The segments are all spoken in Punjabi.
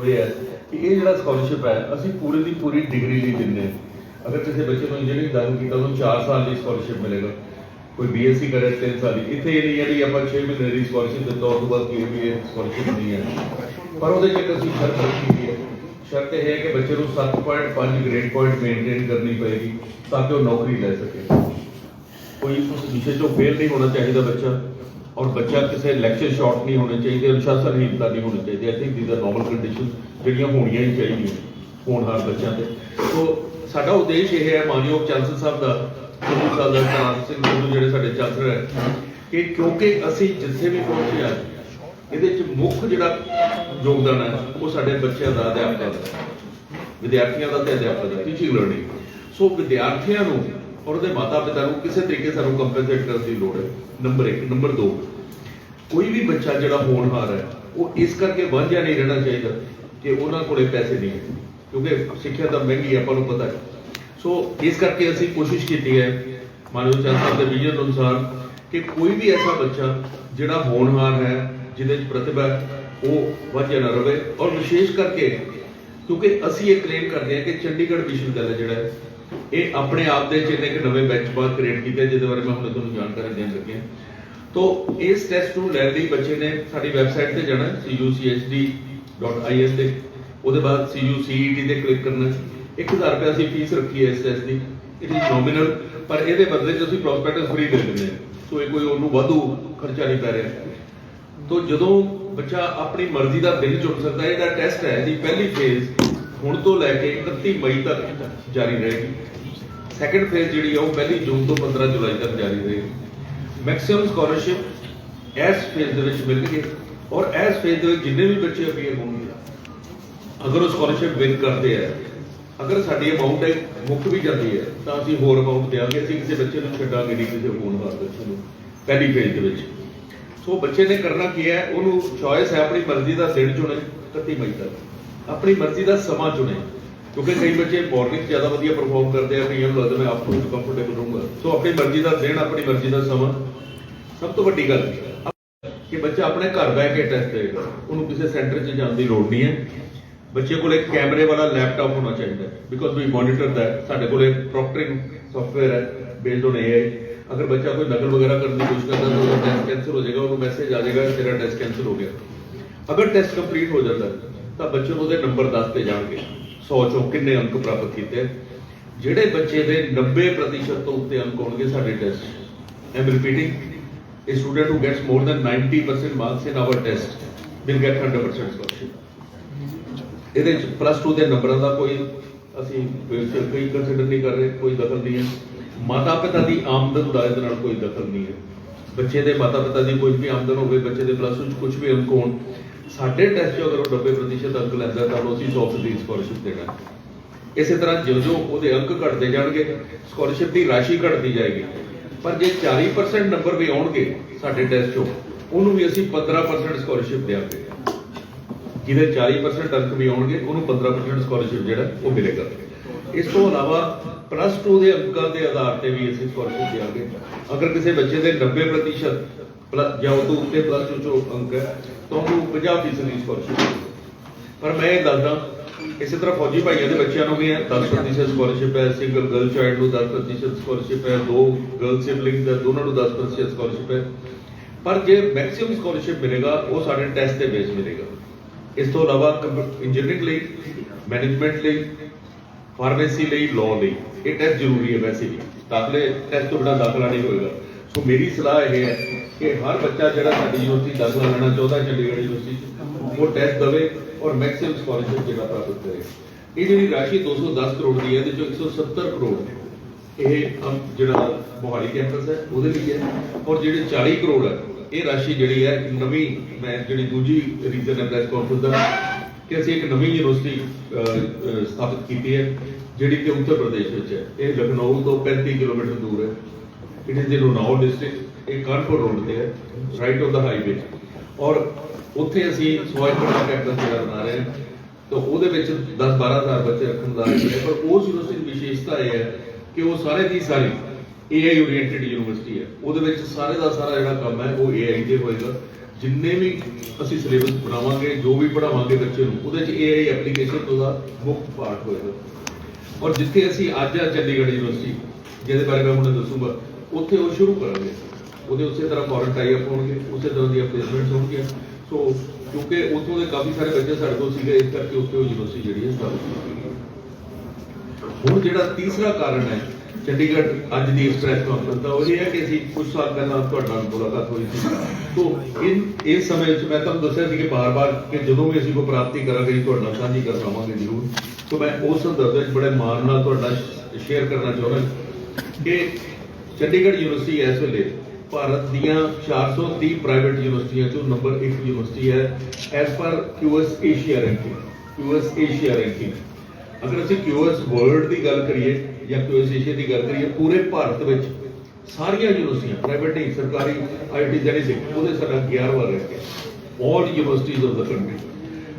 ਹੋਇਆ ਕਿ ਇਹ ਜਿਹੜਾ ਸਕਾਲਰਸ਼ਿਪ ਹੈ, ਅਸੀਂ ਪੂਰੇ ਦੀ ਪੂਰੀ ਡਿਗਰੀ ਲਈ ਦਿੰਦੇ ਹਾਂ। ਅਗਰ ਕਿਸੇ ਬੱਚੇ ਨੂੰ ਇੰਜੀਨੀਅਰਿੰਗ ਦਾਖਲ ਕੀਤਾ, ਉਹਨੂੰ 4 ਸਾਲ ਦੀ ਸਕਾਲਰਸ਼ਿਪ ਮਿਲੇਗਾ। ਕੋਈ ਬੀਐਸਸੀ ਕਰੇ 3 ਸਾਲ ਦੀ। ਇੱਥੇ ਇਹ ਨਹੀਂ ਹੈ ਵੀ ਆਪਾਂ 6 ਮਹੀਨੇ ਦੀ ਸਕਾਲਰਸ਼ਿਪ ਦਿੱਤਾ, ਉਸ ਤੋਂ ਬਾਅਦ ਕੀ ਵੀ ਸਕਾਲਰਸ਼ਿਪ ਨਹੀਂ ਹੈ। ਪਰ ਉਹਦੇ ਚ ਅਸੀਂ ਸ਼ਰਤ ਰੱਖੀ ਹੋਈ ਹੈ। ਸ਼ਰਤ ਇਹ ਹੈ ਕਿ ਬੱਚੇ ਨੂੰ 7.5 ਗ੍ਰੇਡ ਪੁਆਇੰਟ ਮੇਨਟੇਨ ਕਰਨੀ ਪਏਗੀ, ਤਾਂ ਕਿ ਉਹ ਨੌਕਰੀ ਲੈ ਸਕੇ। ਕੋਈ ਉਸ ਵਿਸ਼ੇ ਚੋਂ ਫੇਲ ਨਹੀਂ ਹੋਣਾ ਚਾਹੀਦਾ ਬੱਚਾ। ਔਰ ਬੱਚਾ ਕਿਸੇ ਲੈਕਚਰ ਸ਼ਾਰਟ ਨਹੀਂ ਹੋਣੇ ਚਾਹੀਦੇ ਅਨੁਸ਼ਾਸਨਹੀਨਤਾ ਨਹੀਂ ਹੋਣੀ ਚਾਹੀਦੀ। I think these are normal condition ਜਿਹੜੀਆਂ ਹੋਣੀਆਂ ਹੀ ਚਾਹੀਦੀਆਂ ਹੋਣਹਾਰ ਬੱਚਿਆਂ ਤੇ। ਸੋ ਸਾਡਾ ਉਦੇਸ਼ ਇਹ ਹੈ, ਮਾਨਯੋਗ ਚਾਂਸਲਰ ਸਾਹਿਬ ਦਾ, ਗੁਰੂ ਸਾਹਿਬ ਦਾ ਸਿੰਘ ਗੁਰੂ ਜਿਹੜੇ ਸਾਡੇ ਚਾਂਸਲਰ ਹੈ, ਕਿ ਕਿਉਂਕਿ ਅਸੀਂ ਜਿੱਥੇ ਵੀ ਪਹੁੰਚੇ ਆ ਇਹਦੇ ਚ ਮੁੱਖ ਜਿਹੜਾ ਯੋਗਦਾਨ ਹੈ, ਉਹ ਸਾਡੇ ਬੱਚਿਆਂ ਦਾ ਅਧਿਆਪਕਾਂ ਦਾ। ਵਿਦਿਆਰਥੀਆਂ ਦਾ ਤੇ ਅਧਿਆਪਕਾਂ ਦਾ ਟੀਚਿੰਗ ਲਰਨਿੰਗ ਸੋ ਵਿਦਿਆਰਥੀਆਂ ਨੂੰ ਔਰ ਉਹਦੇ ਮਾਤਾ ਪਿਤਾ ਨੂੰ ਕਿਸੇ ਤਰੀਕੇ ਸਾਨੂੰ ਕੰਪਨਸੇਟ ਕਰਨ ਦੀ ਲੋੜ ਹੈ। ਨੰਬਰ 1 ਨੰਬਰ 2 ਕੋਈ ਵੀ ਬੱਚਾ ਜਿਹੜਾ ਹੋਣਹਾਰ ਹੈ ਉਹ ਇਸ ਕਰਕੇ ਵਾਂਝਾ ਨਹੀਂ ਰਹਿਣਾ ਚਾਹੀਦਾ ਕਿ ਉਹਨਾਂ ਕੋਲੇ ਪੈਸੇ ਨਹੀਂ ਹੈ ਕਿਉਂਕਿ ਸਿੱਖਿਆ ਤਾਂ ਮਹਿੰਗੀ ਆਪਾਂ ਨੂੰ ਪਤਾ ਹੈ। ਸੋ ਇਸ ਕਰਕੇ ਅਸੀਂ ਕੋਸ਼ਿਸ਼ ਕੀਤੀ ਹੈ ਮਾਨਵ ਚੰਦ ਸਾਹਿਬ ਦੇ ਵਿਜ਼ਨ ਅਨੁਸਾਰ ਕਿ ਕੋਈ ਵੀ ਐਸਾ ਬੱਚਾ ਜਿਹੜਾ ਹੋਣਹਾਰ ਹੈ ਜਿਹਦੇ ਵਿੱਚ ਪ੍ਰਤਿਭਾ ਹੈ, ਉਹ ਵਾਂਝਿਆ ਨਾ ਰਵੇ। ਔਰ ਵਿਸ਼ੇਸ਼ ਕਰਕੇ ਕਿਉਂਕਿ ਅਸੀਂ ਇਹ ਕਲੇਮ ਕਰਦੇ ਹਾਂ ਕਿ ਚੰਡੀਗੜ੍ਹ ਵਿਸ਼ਵ ਵਿਦਿਆਲਾ ਜਿਹੜਾ ਹੈ ਇਹ ਆਪਣੇ ਆਪ ਦੇ ਚ ਇੱਕ ਨਵੇਂ ਬੈਂਚਮਾਰਕ ਕ੍ਰੀਏਟ ਕੀਤੇ, ਜਿਹਦੇ ਬਾਰੇ ਮੈਂ ਹੁਣ ਤੁਹਾਨੂੰ ਜਾਣਕਾਰੀ ਦੇਣ ਲੱਗਿਆ ਤੋ ਇਸ ਟੈਸਟ ਨੂੰ ਲੈਣ ਲਈ ਬੱਚੇ ਨੇ ਸਾਡੀ ਵੈਬਸਾਈਟ ਤੇ ਜਾਣਾ, cuchd.is ਤੇ। ਉਹਦੇ ਬਾਅਦ cucet ਤੇ ਕਲਿੱਕ ਕਰਨਾ। 1000 ਰੁਪਏ ਅਸੀਂ ਫੀਸ ਰੱਖੀ ਹੈ ਇਸ ਟੈਸਟ ਦੀ। ਇਟ ਇਜ਼ ਨੋਮੀਨਲ ਪਰ ਇਹਦੇ ਬਦਲੇ ਚ ਅਸੀਂ ਪ੍ਰੋਸਪੈਕਟਸ ਫ੍ਰੀ ਦੇ ਦਿੰਦੇ ਹਾਂ। ਸੋ ਇਹ ਕੋਈ ਉਹਨੂੰ ਵਾਧੂ ਖਰਚਾ ਨਹੀਂ ਪੈ ਰਿਹਾ। ਤੋ ਜਦੋਂ ਬੱਚਾ ਆਪਣੀ ਮਰਜ਼ੀ ਦਾ ਦਿਨ ਚੁਣ ਸਕਦਾ ਹੈ, ਇਹਦਾ ਟੈਸਟ ਹੈ ਜੀ ਪਹਿਲੀ ਫੇਜ਼ ਹੁਣ ਤੋਂ ਲੈ ਕੇ 31 ਮਈ ਤੱਕ ਜਾਰੀ ਰਹੇਗੀ। ਸੈਕੰਡ ਫੇਜ਼ ਜਿਹੜੀ ਆ, ਉਹ ਪਹਿਲੀ ਜੂਨ ਤੋਂ 15 ਜੁਲਾਈ ਤੱਕ ਜਾਰੀ ਰਹੇਗੀ। ਮੈਕਸਿਮਮ ਸਕਾਲਰਸ਼ਿਪ ਇਸ ਫੇਜ਼ ਦੇ ਵਿੱਚ ਮਿਲਣਗੇ ਔਰ ਇਸ ਫੇਜ਼ ਦੇ ਵਿੱਚ ਜਿੰਨੇ ਵੀ ਬੱਚੇ ਅਪੀਅਰ ਹੋਣਗੇ, ਅਗਰ ਉਹ ਸਕਾਲਰਸ਼ਿਪ ਵਿਨ ਕਰਦੇ ਆ, ਅਗਰ ਸਾਡੀ ਅਮਾਉਂਟ ਹੈ ਮੁੱਕ ਵੀ ਜਾਂਦੀ ਹੈ ਤਾਂ ਅਸੀਂ ਹੋਰ ਅਮਾਉਂਟ ਦੇਵਾਂਗੇ ਅਸੀਂ ਕਿਸੇ ਬੱਚੇ ਨੂੰ ਛੱਡਾਂਗੇ ਨਹੀਂ ਕਿਸੇ ਹੋਣਹਾਰ ਬੱਚੇ ਨੂੰ ਪਹਿਲੀ ਫੇਜ਼ ਦੇ ਵਿੱਚ। ਸੋ ਬੱਚੇ ਨੇ ਕਰਨਾ ਕੀ ਹੈ, ਉਹਨੂੰ ਚੋਇਸ ਹੈ, ਆਪਣੀ ਮਰਜ਼ੀ ਦਾ ਦਿਨ ਚੁਣੇ 31 ਮਈ ਤੱਕ। ਆਪਣੀ ਮਰਜ਼ੀ ਦਾ ਸਮਾਂ ਚੁਣੇ। ਕਿਉਂਕਿ ਕਈ ਬੱਚੇ ਮਾਰਨਿੰਗ ਜ਼ਿਆਦਾ ਵਧੀਆ ਪਰਫਾਰਮ ਕਰਦੇ ਆ, ਕਈਆਂ ਨੂੰ ਲੱਗਦਾ ਮੈਂ ਆਪ ਨੂੰ ਕੰਫਰਟੇਬਲ ਰਹੂੰਗਾ। ਸੋ ਆਪਣੀ ਮਰਜ਼ੀ ਦਾ ਦਿਨ, ਆਪਣੀ ਮਰਜ਼ੀ ਦਾ ਸਮਾਂ ਸਭ ਤੋਂ ਵੱਡੀ ਗੱਲ ਕਿ ਬੱਚਾ ਆਪਣੇ ਘਰ ਬਹਿ ਕੇ ਟੈਸਟ ਦੇਗਾ ਉਹਨੂੰ ਕਿਸੇ ਸੈਂਟਰ 'ਚ ਜਾਣ ਦੀ ਲੋੜ ਨਹੀਂ ਹੈ। ਬੱਚੇ ਕੋਲ ਇੱਕ ਕੈਮਰੇ ਵਾਲਾ ਲੈਪਟਾਪ ਹੋਣਾ ਚਾਹੀਦਾ ਬਿਕੋਜ਼ ਵੀ ਮੋਨੀਟਰ ਦਾ ਸਾਡੇ ਕੋਲ ਇੱਕ ਪ੍ਰੋਕਟਰਿੰਗ ਸੌਫਟਵੇਅਰ ਹੈ ਬੇਸਡ ਔਨ AI ਅਗਰ ਬੱਚਾ ਕੋਈ ਨਕਲ ਵਗੈਰਾ ਕਰਨ ਦੀ ਕੋਸ਼ਿਸ਼ ਕਰਦਾ, ਤਾਂ ਉਹਦਾ ਟੈਸਟ ਕੈਂਸਲ ਹੋ ਜਾਏਗਾ, ਉਹਨੂੰ ਮੈਸੇਜ ਆ ਜਾਏਗਾ, ਤੇਰਾ ਟੈਸਟ ਕੈਂਸਲ ਹੋ ਗਿਆ। ਅਗਰ ਟੈਸਟ ਕੰਪਲੀਟ ਹੋ ਜਾਂਦਾ ਤਾਂ ਬੱਚੇ ਨੂੰ ਉਹਦੇ ਨੰਬਰ ਦੱਸਦੇ ਜਾਣਗੇ। 100 ਚੋਂ ਕਿੰਨੇ ਅੰਕ ਪ੍ਰਾਪਤ ਕੀਤੇ ਜਿਹੜੇ ਬੱਚੇ ਦੇ 90% ਤੋਂ ਉੱਤੇ ਅੰਕ ਹੋਣਗੇ ਸਾਡੇ test. Aam repeating a student who gets more than 90% marks in our test will get 100% scholarship ਇਹਦੇ ਚ ਪਲੱਸ 2 ਦੇ ਨੰਬਰਾਂ ਦਾ ਕੋਈ ਅਸੀਂ ਕੋਈ- ਕੰਸੀਡਰ ਨਹੀਂ ਕਰ ਰਹੇ, ਕੋਈ ਦਖਲ ਨਹੀਂ ਹੈ। ਮਾਤਾ ਪਿਤਾ ਦੀ ਆਮਦਨ ਦਾ ਇਹਦੇ ਨਾਲ ਕੋਈ ਦਖਲ ਨਹੀਂ ਹੈ। ਬੱਚੇ ਦੇ ਮਾਤਾ ਪਿਤਾ ਦੀ ਕੋਈ ਵੀ ਆਮਦਨ ਹੋਵੇ, ਬੱਚੇ ਦੇ ਪਲੱਸ 2 ਕੁਝ ਵੀ ਅੰਕ ਹੋਣ ਸਾਡੇ ਟੈਸਟ 'ਚ ਅਗਰ 90% ਅੰਕ ਲੈਂਦਾ, ਤਾਂ ਉਹਨੂੰ ਅਸੀਂ 100% ਸਕਾਲਰਸ਼ਿਪ ਦੇਣਾ। ਇਸੇ ਤਰ੍ਹਾਂ ਜਿਉਂ ਜਿਉਂ ਉਹਦੇ ਅੰਕ ਘਟਦੇ ਜਾਣਗੇ ਸਕਾਲਰਸ਼ਿਪ ਦੀ ਰਾਸ਼ੀ ਘਟਦੀ ਜਾਏਗੀ। ਪਰ ਜੇ 40% ਨੰਬਰ ਵੀ ਆਉਣਗੇ ਸਾਡੇ ਟੈਸਟ 'ਚੋਂ, ਉਹਨੂੰ ਵੀ ਅਸੀਂ 15% ਸਕਾਲਰਸ਼ਿਪ ਦੇਵਾਂਗੇ ਜਿਹਦੇ 40% ਅੰਕ ਵੀ ਆਉਣਗੇ, ਉਹਨੂੰ 15% ਸਕਾਲਰਸ਼ਿਪ ਜਿਹੜਾ, ਉਹ ਮਿਲੇਗਾ। ਇਸ ਤੋਂ ਇਲਾਵਾ ਪਲੱਸ 2 ਦੇ ਅੰਕਾਂ ਦੇ ਆਧਾਰ ਤੇ ਵੀ ਅਸੀਂ ਸਕਾਲਰਸ਼ਿਪ ਦੇਵਾਂਗੇ ਅਗਰ ਕਿਸੇ ਬੱਚੇ ਦੇ 90% ਜਾਂ ਉਹ ਤੋਂ ਉੱਤੇ ਪਲੱਸ 2 ਚੋਂ ਅੰਕ ਹੈ ਤੁਹਾਨੂੰ ਉਹਨੂੰ 50% ਦੀ ਸਕਾਲਰਸ਼ਿਪ ਪਰ ਮੈਂ ਇਹ ਦੱਸਦਾ, ਇਸੇ ਤਰ੍ਹਾਂ ਫੌਜੀ ਭਾਈਆਂ ਦੇ ਬੱਚਿਆਂ ਨੂੰ ਵੀ ਹੈ 10% ਸਕਾਲਰਸ਼ਿਪ ਹੈ ਸਿੰਗਲ ਗਰਲ ਚਾਈਲਡ ਨੂੰ 10% ਸਕਾਲਰਸ਼ਿਪ ਹੈ, ਦੋ ਗਰਲ ਸਿਬਲਿੰਗਸ ਹੈ, ਦੋਨਾਂ ਨੂੰ 10% ਸਕਾਲਰਸ਼ਿਪ ਹੈ। ਪਰ ਜੇ ਮੈਕਸਿਮਮ ਸਕਾਲਰਸ਼ਿਪ ਮਿਲੇਗਾ, ਉਹ ਸਾਡੇ ਟੈਸਟ ਤੇ ਬੇਸ ਮਿਲੇਗਾ। ਇਸ ਤੋਂ ਇਲਾਵਾ ਇੰਜੀਨੀਅਰਿੰਗ ਲਈ ਮੈਨੇਜਮੈਂਟ ਲਈ ਫਾਰਮੇਸੀ ਲਈ ਲਾਅ ਲਈ, ਇਹ ਟੈਸਟ ਜ਼ਰੂਰੀ ਹੈ ਵੈਸੇ ਵੀ। ਦਾਖਲੇ ਟੈਸਟ ਤੋਂ ਬਿਨਾਂ ਦਾਖਲਾ ਨਹੀਂ ਹੋਏਗਾ। ਸੋ ਮੇਰੀ ਸਲਾਹ ਇਹ ਹੈ ਕਿ ਹਰ ਬੱਚਾ ਜਿਹੜਾ ਸਾਡੀ ਯੂਨੀਵਰਸਿਟੀ ਦਾਖਲਾ ਲੈਣਾ ਚਾਹੁੰਦਾ ਚੰਡੀਗੜ੍ਹ ਯੂਨੀਵਰਸਿਟੀ 'ਚ, ਉਹ ਟੈਸਟ ਦੇਵੇ ਔਰ ਮੈਕਸਿਮਮ ਸਕਾਲਰਸ਼ਿਪ ਜਿਹੜਾ ਪ੍ਰਾਪਤ ਕਰੇ। ਇਹ ਜਿਹੜੀ ਰਾਸ਼ੀ 210 ਕਰੋੜ ਦੀ ਹੈ ਇਹਦੇ ਚੋਂ 170 ਕਰੋੜ ਇਹ ਜਿਹੜਾ ਮੋਹਾਲੀ ਕੈਂਪਸ ਹੈ ਉਹਦੇ ਲਈ ਹੈ। ਔਰ ਜਿਹੜੇ 40 ਕਰੋੜ ਹੈ ਇਹ ਰਾਸ਼ੀ ਜਿਹੜੀ ਹੈ ਨਵੀਂ ਮੈਂ ਜਿਹੜੀ ਦੂਜੀ ਰੀਜ਼ਨ ਹੈ ਪ੍ਰੈਸ ਕਾਨਫਰੰਸ ਦਾ ਕਿ ਅਸੀਂ ਇੱਕ ਨਵੀਂ ਯੂਨੀਵਰਸਿਟੀ ਸਥਾਪਿਤ ਕੀਤੀ ਹੈ ਜਿਹੜੀ ਕਿ ਉੱਤਰ ਪ੍ਰਦੇਸ਼ ਵਿੱਚ ਹੈ। ਇਹ ਲਖਨਊ ਤੋਂ 35 ਕਿਲੋਮੀਟਰ ਦੂਰ ਹੈ। It is in Unnao district ਇਹ ਕਾਨਪੁਰ ਰੋਡ ਤੇ ਹੈ ਰਾਈਟ ਔਨ ਦਾ ਹਾਈਵੇ ਔਰ ਉੱਥੇ ਅਸੀਂ ਸਵਾਈਪੁਰ ਕੈਂਪਸ ਜਿਹੜਾ ਬਣਾ ਰਹੇ ਹਾਂ। ਤਾਂ ਉਹਦੇ ਵਿੱਚ 10 12000 ਬੱਚੇ ਰੱਖਣ ਦਾ ਹੈ ਪਰ ਉਸ ਯੂਨੀਵਰਸਿਟੀ ਦੀ ਵਿਸ਼ੇਸ਼ਤਾ ਇਹ ਹੈ ਕਿ ਉਹ ਸਾਰੇ ਦੀ ਸਾਰੀ AI ਓਰੀਐਂਟਡ ਯੂਨੀਵਰਸਿਟੀ ਹੈ। ਉਹਦੇ ਵਿੱਚ ਸਾਰੇ ਦਾ ਸਾਰਾ ਜਿਹੜਾ ਕੰਮ ਹੈ, ਉਹ AI ਤੇ ਹੋਏਗਾ। ਜਿੰਨੇ ਵੀ ਅਸੀਂ ਸਿਲੇਬਸ ਬਣਾਵਾਂਗੇ ਜੋ ਵੀ ਪੜਾਵਾਂਗੇ ਬੱਚੇ ਨੂੰ, ਉਹਦੇ 'ਚ AI ਐਪਲੀਕੇਸ਼ਨ ਉਹਦਾ ਮੁੱਖ ਪਾਰਟ ਹੋਏਗਾ। ਔਰ ਜਿੱਥੇ ਅਸੀਂ ਅੱਜ ਆ ਚੰਡੀਗੜ੍ਹ ਯੂਨੀਵਰਸਿਟੀ ਜਿਹਦੇ ਬਾਰੇ ਮੈਂ ਹੁਣ ਦੱਸੂਗਾ, ਉੱਥੇ ਉਹ ਸ਼ੁਰੂ ਕਰਾਂਗੇ। ਉਹਦੇ ਉਸੇ ਤਰ੍ਹਾਂ ਫੋਰਨ ਟਾਈ ਅਪ ਹੋਣਗੇ, ਉਸੇ ਤਰ੍ਹਾਂ ਦੀਆਂ ਪਲੇਸਮੈਂਟਸ ਹੋਣਗੀਆਂ। ਸੋ ਕਿਉਂਕਿ ਉੱਥੋਂ ਦੇ ਕਾਫੀ ਸਾਰੇ ਬੱਚੇ ਸਾਡੇ ਕੋਲ ਸੀਗੇ, ਇਸ ਕਰਕੇ ਉੱਥੇ ਉਹ ਯੂਨੀਵਰਸਿਟੀ ਜਿਹੜੀ ਹੈ ਸਟਾਰਟ ਹੁਣ ਜਿਹੜਾ ਤੀਸਰਾ ਕਾਰਨ ਹੈ, ਚੰਡੀਗੜ੍ਹ ਅੱਜ ਦੀ ਇਸ ਪ੍ਰੈਸ ਕਾਨਫਰੰਸ ਦਾ, ਉਹ ਇਹ ਹੈ ਕਿ ਅਸੀਂ ਕੁਝ ਸਾਲ ਪਹਿਲਾਂ ਤੁਹਾਡੇ ਨਾਲ ਮੁਲਾਕਾਤ ਹੋਈ ਸੀ। ਤੋਂ ਇਨ ਇਸ ਸਮੇਂ ਵਿੱਚ ਮੈਂ ਤੁਹਾਨੂੰ ਦੱਸਿਆ ਸੀ ਕਿ ਬਾਰ-ਬਾਰ ਕਿ ਜਦੋਂ ਵੀ ਅਸੀਂ ਕੋਈ ਪ੍ਰਾਪਤੀ ਕਰਾਂਗੇ ਜੀ ਤੁਹਾਡੇ ਨਾਲ ਸਾਂਝੀ ਕਰ ਪਾਵਾਂਗੇ ਜ਼ਰੂਰ। ਤੋਂ ਮੈਂ ਉਸ ਸੰਦਰਭ ਵਿੱਚ ਬੜੇ ਮਾਣ ਨਾਲ ਤੁਹਾਡਾ ਸ਼ੇਅਰ ਕਰਨਾ ਚਾਹੁੰਦਾ ਕਿ ਚੰਡੀਗੜ੍ਹ ਯੂਨੀਵਰਸਿਟੀ ਇਸ ਵੇਲੇ ਭਾਰਤ ਦੀਆਂ 430 ਪ੍ਰਾਈਵੇਟ ਯੂਨੀਵਰਸਿਟੀਆਂ ਚੋਂ ਨੰਬਰ 1 ਯੂਨੀਵਰਸਿਟੀ ਹੈ as per QS Asia ranking QS Asia ranking ਅਗਰ ਅਸੀਂ QS ਵਰਲਡ ਦੀ ਗੱਲ ਕਰੀਏ ਜਾਂ QS ਏਸ਼ੀਆ ਦੀ ਗੱਲ ਕਰੀਏ, ਪੂਰੇ ਭਾਰਤ ਵਿੱਚ ਸਾਰੀਆਂ ਯੂਨੀਵਰਸਿਟੀਆਂ ਪ੍ਰਾਈਵੇਟ ਨਹੀਂ, ਸਰਕਾਰੀ ਆਈਟੀ ਜਿਹੜੀ ਉਹਦੇ ਸਾਡਾ 11ਵਾਂ ਰੈਂਕ ਹੈ। All universities of the country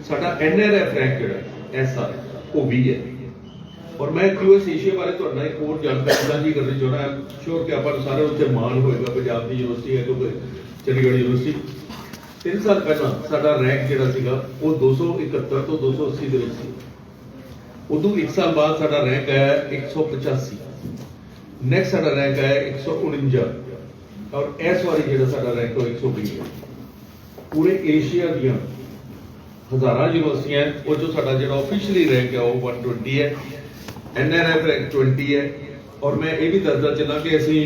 ਸਾਡਾ NRF ਰੈਂਕ ਜਿਹੜਾ ਐਸਆਰ ਉਹ ਵੀ ਹੈ। ਔਰ ਮੈਂ QS ਏਸ਼ੀਆ ਬਾਰੇ ਤੁਹਾਡੇ ਨਾਲ ਇੱਕ ਹੋਰ ਜਾਣਕਾਰੀ ਸਾਂਝੀ ਕਰਨੀ ਚਾਹੁੰਦਾ ਹਾਂ ਸ਼ੋਰ ਕਿ ਆਪਾਂ ਨੂੰ ਸਾਰੇ ਉੱਤੇ ਮਾਣ ਹੋਏਗਾ ਪੰਜਾਬ ਦੀ ਯੂਨੀਵਰਸਿਟੀ ਹੈ ਕਿਉਂਕਿ ਚੰਡੀਗੜ੍ਹ ਯੂਨੀਵਰਸਿਟੀ ਤਿੰਨ ਸਾਲ ਪਹਿਲਾਂ ਸਾਡਾ ਰੈਂਕ ਜਿਹੜਾ ਸੀਗਾ ਉਹ 271 ਤੋਂ 280 ਦੇ ਵਿੱਚ ਸੀ ਉਦੋਂ ਇੱਕ ਸਾਲ ਬਾਅਦ ਸਾਡਾ ਰੈਂਕ ਆਇਆ 185 ਨੈਕਸਟ ਸਾਡਾ ਰੈਂਕ ਆਇਆ 149 ਔਰ ਇਸ ਵਾਰੀ ਜਿਹੜਾ ਸਾਡਾ ਰੈਂਕ ਉਹ 120 ਹੈ ਪੂਰੇ ਏਸ਼ੀਆ ਦੀਆਂ ਹਜ਼ਾਰਾਂ ਯੂਨੀਵਰਸਿਟੀਆਂ ਹੈ, ਉਹ ਚੋਂ ਸਾਡਾ ਜਿਹੜਾ ਆਫੀਸ਼ੀਅਲੀ ਰੈਂਕ ਹੈ ਉਹ 120 ਹੈ ਐਨਆਰਐਫ ਰੈਂਕ 20 ਹੈ। ਔਰ ਮੈਂ ਇਹ ਵੀ ਦੱਸਦਾ ਚੱਲਾਂ ਕਿ ਅਸੀਂ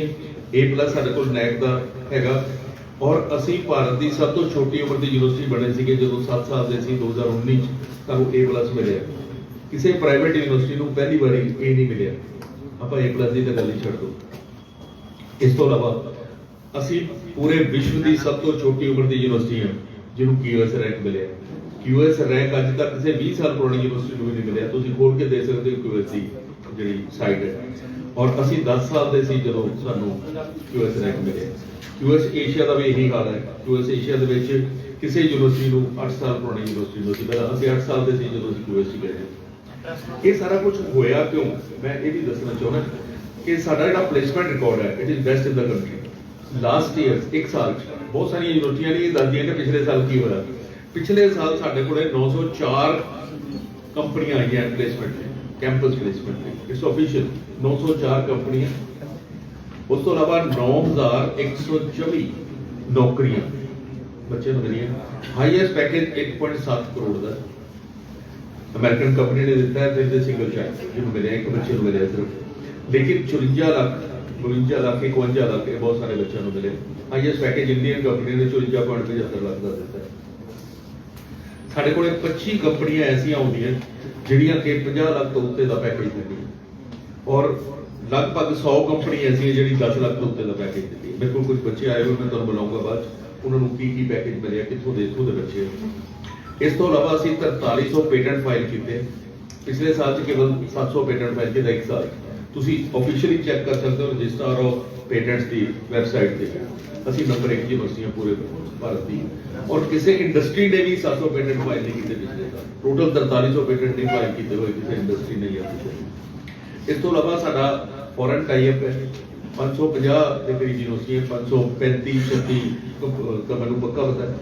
A+ ਸਾਡੇ ਕੋਲ ਨੈਕ ਦਾ ਹੈਗਾ। ਔਰ ਅਸੀਂ ਭਾਰਤ ਦੀ ਸਭ ਤੋਂ ਛੋਟੀ ਉਮਰ ਦੀ ਯੂਨੀਵਰਸਿਟੀ ਬਣੇ ਸੀਗੇ ਜਦੋਂ 7 ਸਾਲ ਦੇ ਸੀ 2019 ਚ ਸਾਨੂੰ A+ ਮਿਲਿਆ। ਕਿਸੇ ਪ੍ਰਾਈਵੇਟ ਯੂਨੀਵਰਸਿਟੀ ਨੂੰ ਪਹਿਲੀ ਵਾਰੀ ਇਹ ਨਹੀਂ ਮਿਲਿਆ। ਆਪਾਂ A+ ਦੀ ਤਾਂ ਗੱਲ ਹੀ ਛੱਡ ਦਿਓ ਇਸ ਤੋਂ ਇਲਾਵਾ ਅਸੀਂ ਪੂਰੇ ਵਿਸ਼ਵ ਦੀ ਸਭ ਤੋਂ ਛੋਟੀ ਉਮਰ ਦੀ ਯੂਨੀਵਰਸਿਟੀ ਹਾਂ, ਜਿਹਨੂੰ QS ਰੈਂਕ ਮਿਲਿਆ। QS ਰੈਂਕ ਅੱਜ ਤੱਕ ਕਿਸੇ 20 ਸਾਲ ਪੁਰਾਣੀ ਯੂਨੀਵਰਸਿਟੀ ਨੂੰ ਵੀ ਨਹੀਂ ਮਿਲਿਆ। ਤੁਸੀਂ ਖੋਲ ਕੇ ਦੇਖ ਸਕਦੇ ਹੋ QS ਜਿਹੜੀ ਸਾਈਟ ਹੈ। ਔਰ ਅਸੀਂ 10 ਸਾਲ ਦੇ ਸੀ ਜਦੋਂ ਸਾਨੂੰ QS ਰੈਂਕ ਮਿਲਿਆ। QS ਏਸ਼ੀਆ ਦਾ ਵੀ ਇਹੀ ਹਾਲ ਹੈ। QS ਏਸ਼ੀਆ ਦੇ ਵਿੱਚ ਕਿਸੇ ਯੂਨੀਵਰਸਿਟੀ ਨੂੰ 8 ਸਾਲ ਪੁਰਾਣੀ ਯੂਨੀਵਰਸਿਟੀ ਨੂੰ ਸੀ ਪਹਿਲਾਂ ਅਸੀਂ 8 ਸਾਲ ਦੇ ਸੀ ਜਦੋਂ ਅਸੀਂ QS ਗਏ ਇਹ ਸਾਰਾ ਕੁਝ ਹੋਇਆ ਕਿਉਂ? ਮੈਂ ਇਹ ਵੀ ਦੱਸਣਾ ਚਾਹੁੰਦਾ ਕਿ ਸਾਡਾ ਜਿਹੜਾ ਪਲੇਸਮੈਂਟ ਰਿਕਾਰਡ ਹੈ it is best in the country last year ਇੱਕ ਸਾਲ 'ਚ, ਬਹੁਤ ਸਾਰੀਆਂ ਯੂਨੀਵਰਸਿਟੀਆਂ ਨੇ ਇਹ ਦੱਸਦੀਆਂ ਕਿ ਪਿਛਲੇ ਸਾਲ ਕੀ ਹੋਇਆ। ਪਿਛਲੇ ਸਾਲ ਸਾਡੇ ਕੋਲੇ 904 ਕੰਪਨੀਆਂ ਆਈਆਂ ਪਲੇਸਮੈਂਟ ਤੇ ਕੈਂਪਸ ਪਲੇਸਮੈਂਟ ਤੇ ਇਟਸ ਆਫੀਸ਼ੀਅਲ 904 ਕੰਪਨੀਆਂ। ਉਸ ਤੋਂ ਇਲਾਵਾ 9124 ਨੌਕਰੀਆਂ। ਬੱਚਿਆਂ ਨੂੰ। ਮਿਲੀਆਂ ਹਾਈਐਸਟ ਪੈਕੇਜ 1.7 ਕਰੋੜ ਦਾ। ਅਮਰੀਕਨ ਕੰਪਨੀ ਨੇ ਦਿੱਤਾ ਹੈ ਤੇ ਸਿੰਗਲ ਚਾਈਲਡ ਜਿਹਨੂੰ ਮਿਲਿਆ, ਇੱਕ ਬੱਚੇ ਨੂੰ ਮਿਲਿਆ ਸਿਰਫ ਲੇਕਿਨ 54 ਲੱਖ 52 ਲੱਖ 51 ਲੱਖ ਇਹ ਬਹੁਤ ਸਾਰੇ ਬੱਚਿਆਂ ਨੂੰ ਮਿਲੇ। ਹਾਈਐਸਟ ਪੈਕੇਜ ਇੰਡੀਅਨ ਕੰਪਨੀ ਨੇ 54.75 ਲੱਖ ਦਾ ਦਿੱਤਾ ਹੈ। ਸਾਡੇ ਕੋਲੇ 25 ਕੰਪਨੀਆਂ ਐਸੀਆਂ ਆਉਂਦੀਆਂ ਜਿਹੜੀਆਂ ਕਿ 50 ਲੱਖ ਤੋਂ ਉੱਤੇ ਦਾ ਪੈਕੇਜ ਦਿੰਦੀਆਂ ਔਰ ਲਗਭਗ 100 ਕੰਪਨੀ ਐਸੀ ਜਿਹੜੀ 10 ਲੱਖ ਤੋਂ ਉੱਤੇ ਦਾ ਪੈਕੇਜ ਦਿੰਦੀ ਹੈ ਮੇਰੇ ਕੋਲ ਕੁਝ ਬੱਚੇ ਆਏ ਹੋਏ, ਮੈਂ ਤੁਹਾਨੂੰ ਬੁਲਾਉਂਗਾ ਬਾਅਦ 'ਚ। ਉਹਨਾਂ ਨੂੰ ਕੀ ਕੀ ਪੈਕੇਜ ਮਿਲਿਆ, ਕਿੱਥੋਂ ਦੇ, ਇੱਥੋਂ ਦੇ ਬੱਚੇ ਆ। ਇਸ ਤੋਂ ਇਲਾਵਾ ਅਸੀਂ 4300 ਪੇਟੈਂਟ ਫਾਈਲ ਕੀਤੇ ਪਿਛਲੇ ਸਾਲ 'ਚ ਕੇਵਲ 700 ਪੇਟੈਂਟ ਫਾਈਲ ਕੀਤੇ, ਇੱਕ ਸਾਲ ਤੁਸੀਂ ਆਫੀਸ਼ੀਅਲੀ ਚੈੱਕ ਕਰ ਸਕਦੇ ਹੋ ਰਜਿਸਟਰ ਆਫ ਪੇਟੈਂਟਸ ਦੀ ਵੈਬਸਾਈਟ ਤੇ ਅਸੀਂ ਨੰਬਰ 1 ਯੂਨੀਵਰਸਿਟੀਆਂ ਪੂਰੇ ਭਾਰਤ ਦੀ। ਔਰ ਕਿਸੇ ਇੰਡਸਟਰੀ ਨੇ ਵੀ 700 ਪੇਟੈਂਟ ਫਾਈਲ ਨਹੀਂ ਕੀਤੇ ਪਿਛਲੇ ਸਾਲ। ਟੋਟਲ 4300 ਪੇਟੈਂਟ ਨਹੀਂ ਫਾਈਲ ਕੀਤੇ ਹੋਏ ਕਿਸੇ ਇੰਡਸਟਰੀ ਨੇ ਜਾਂ ਕਿਸੇ ਇਸ ਤੋਂ ਇਲਾਵਾ ਸਾਡਾ ਫੋਰਨ ਟਾਈ ਅਪ ਹੈ 550 ਦੇ ਕਰੀਬ ਯੂਨੀਵਰਸਿਟੀਆਂ 535 36 ਤਾਂ ਮੈਨੂੰ ਪੱਕਾ ਪਤਾ ਹੈ।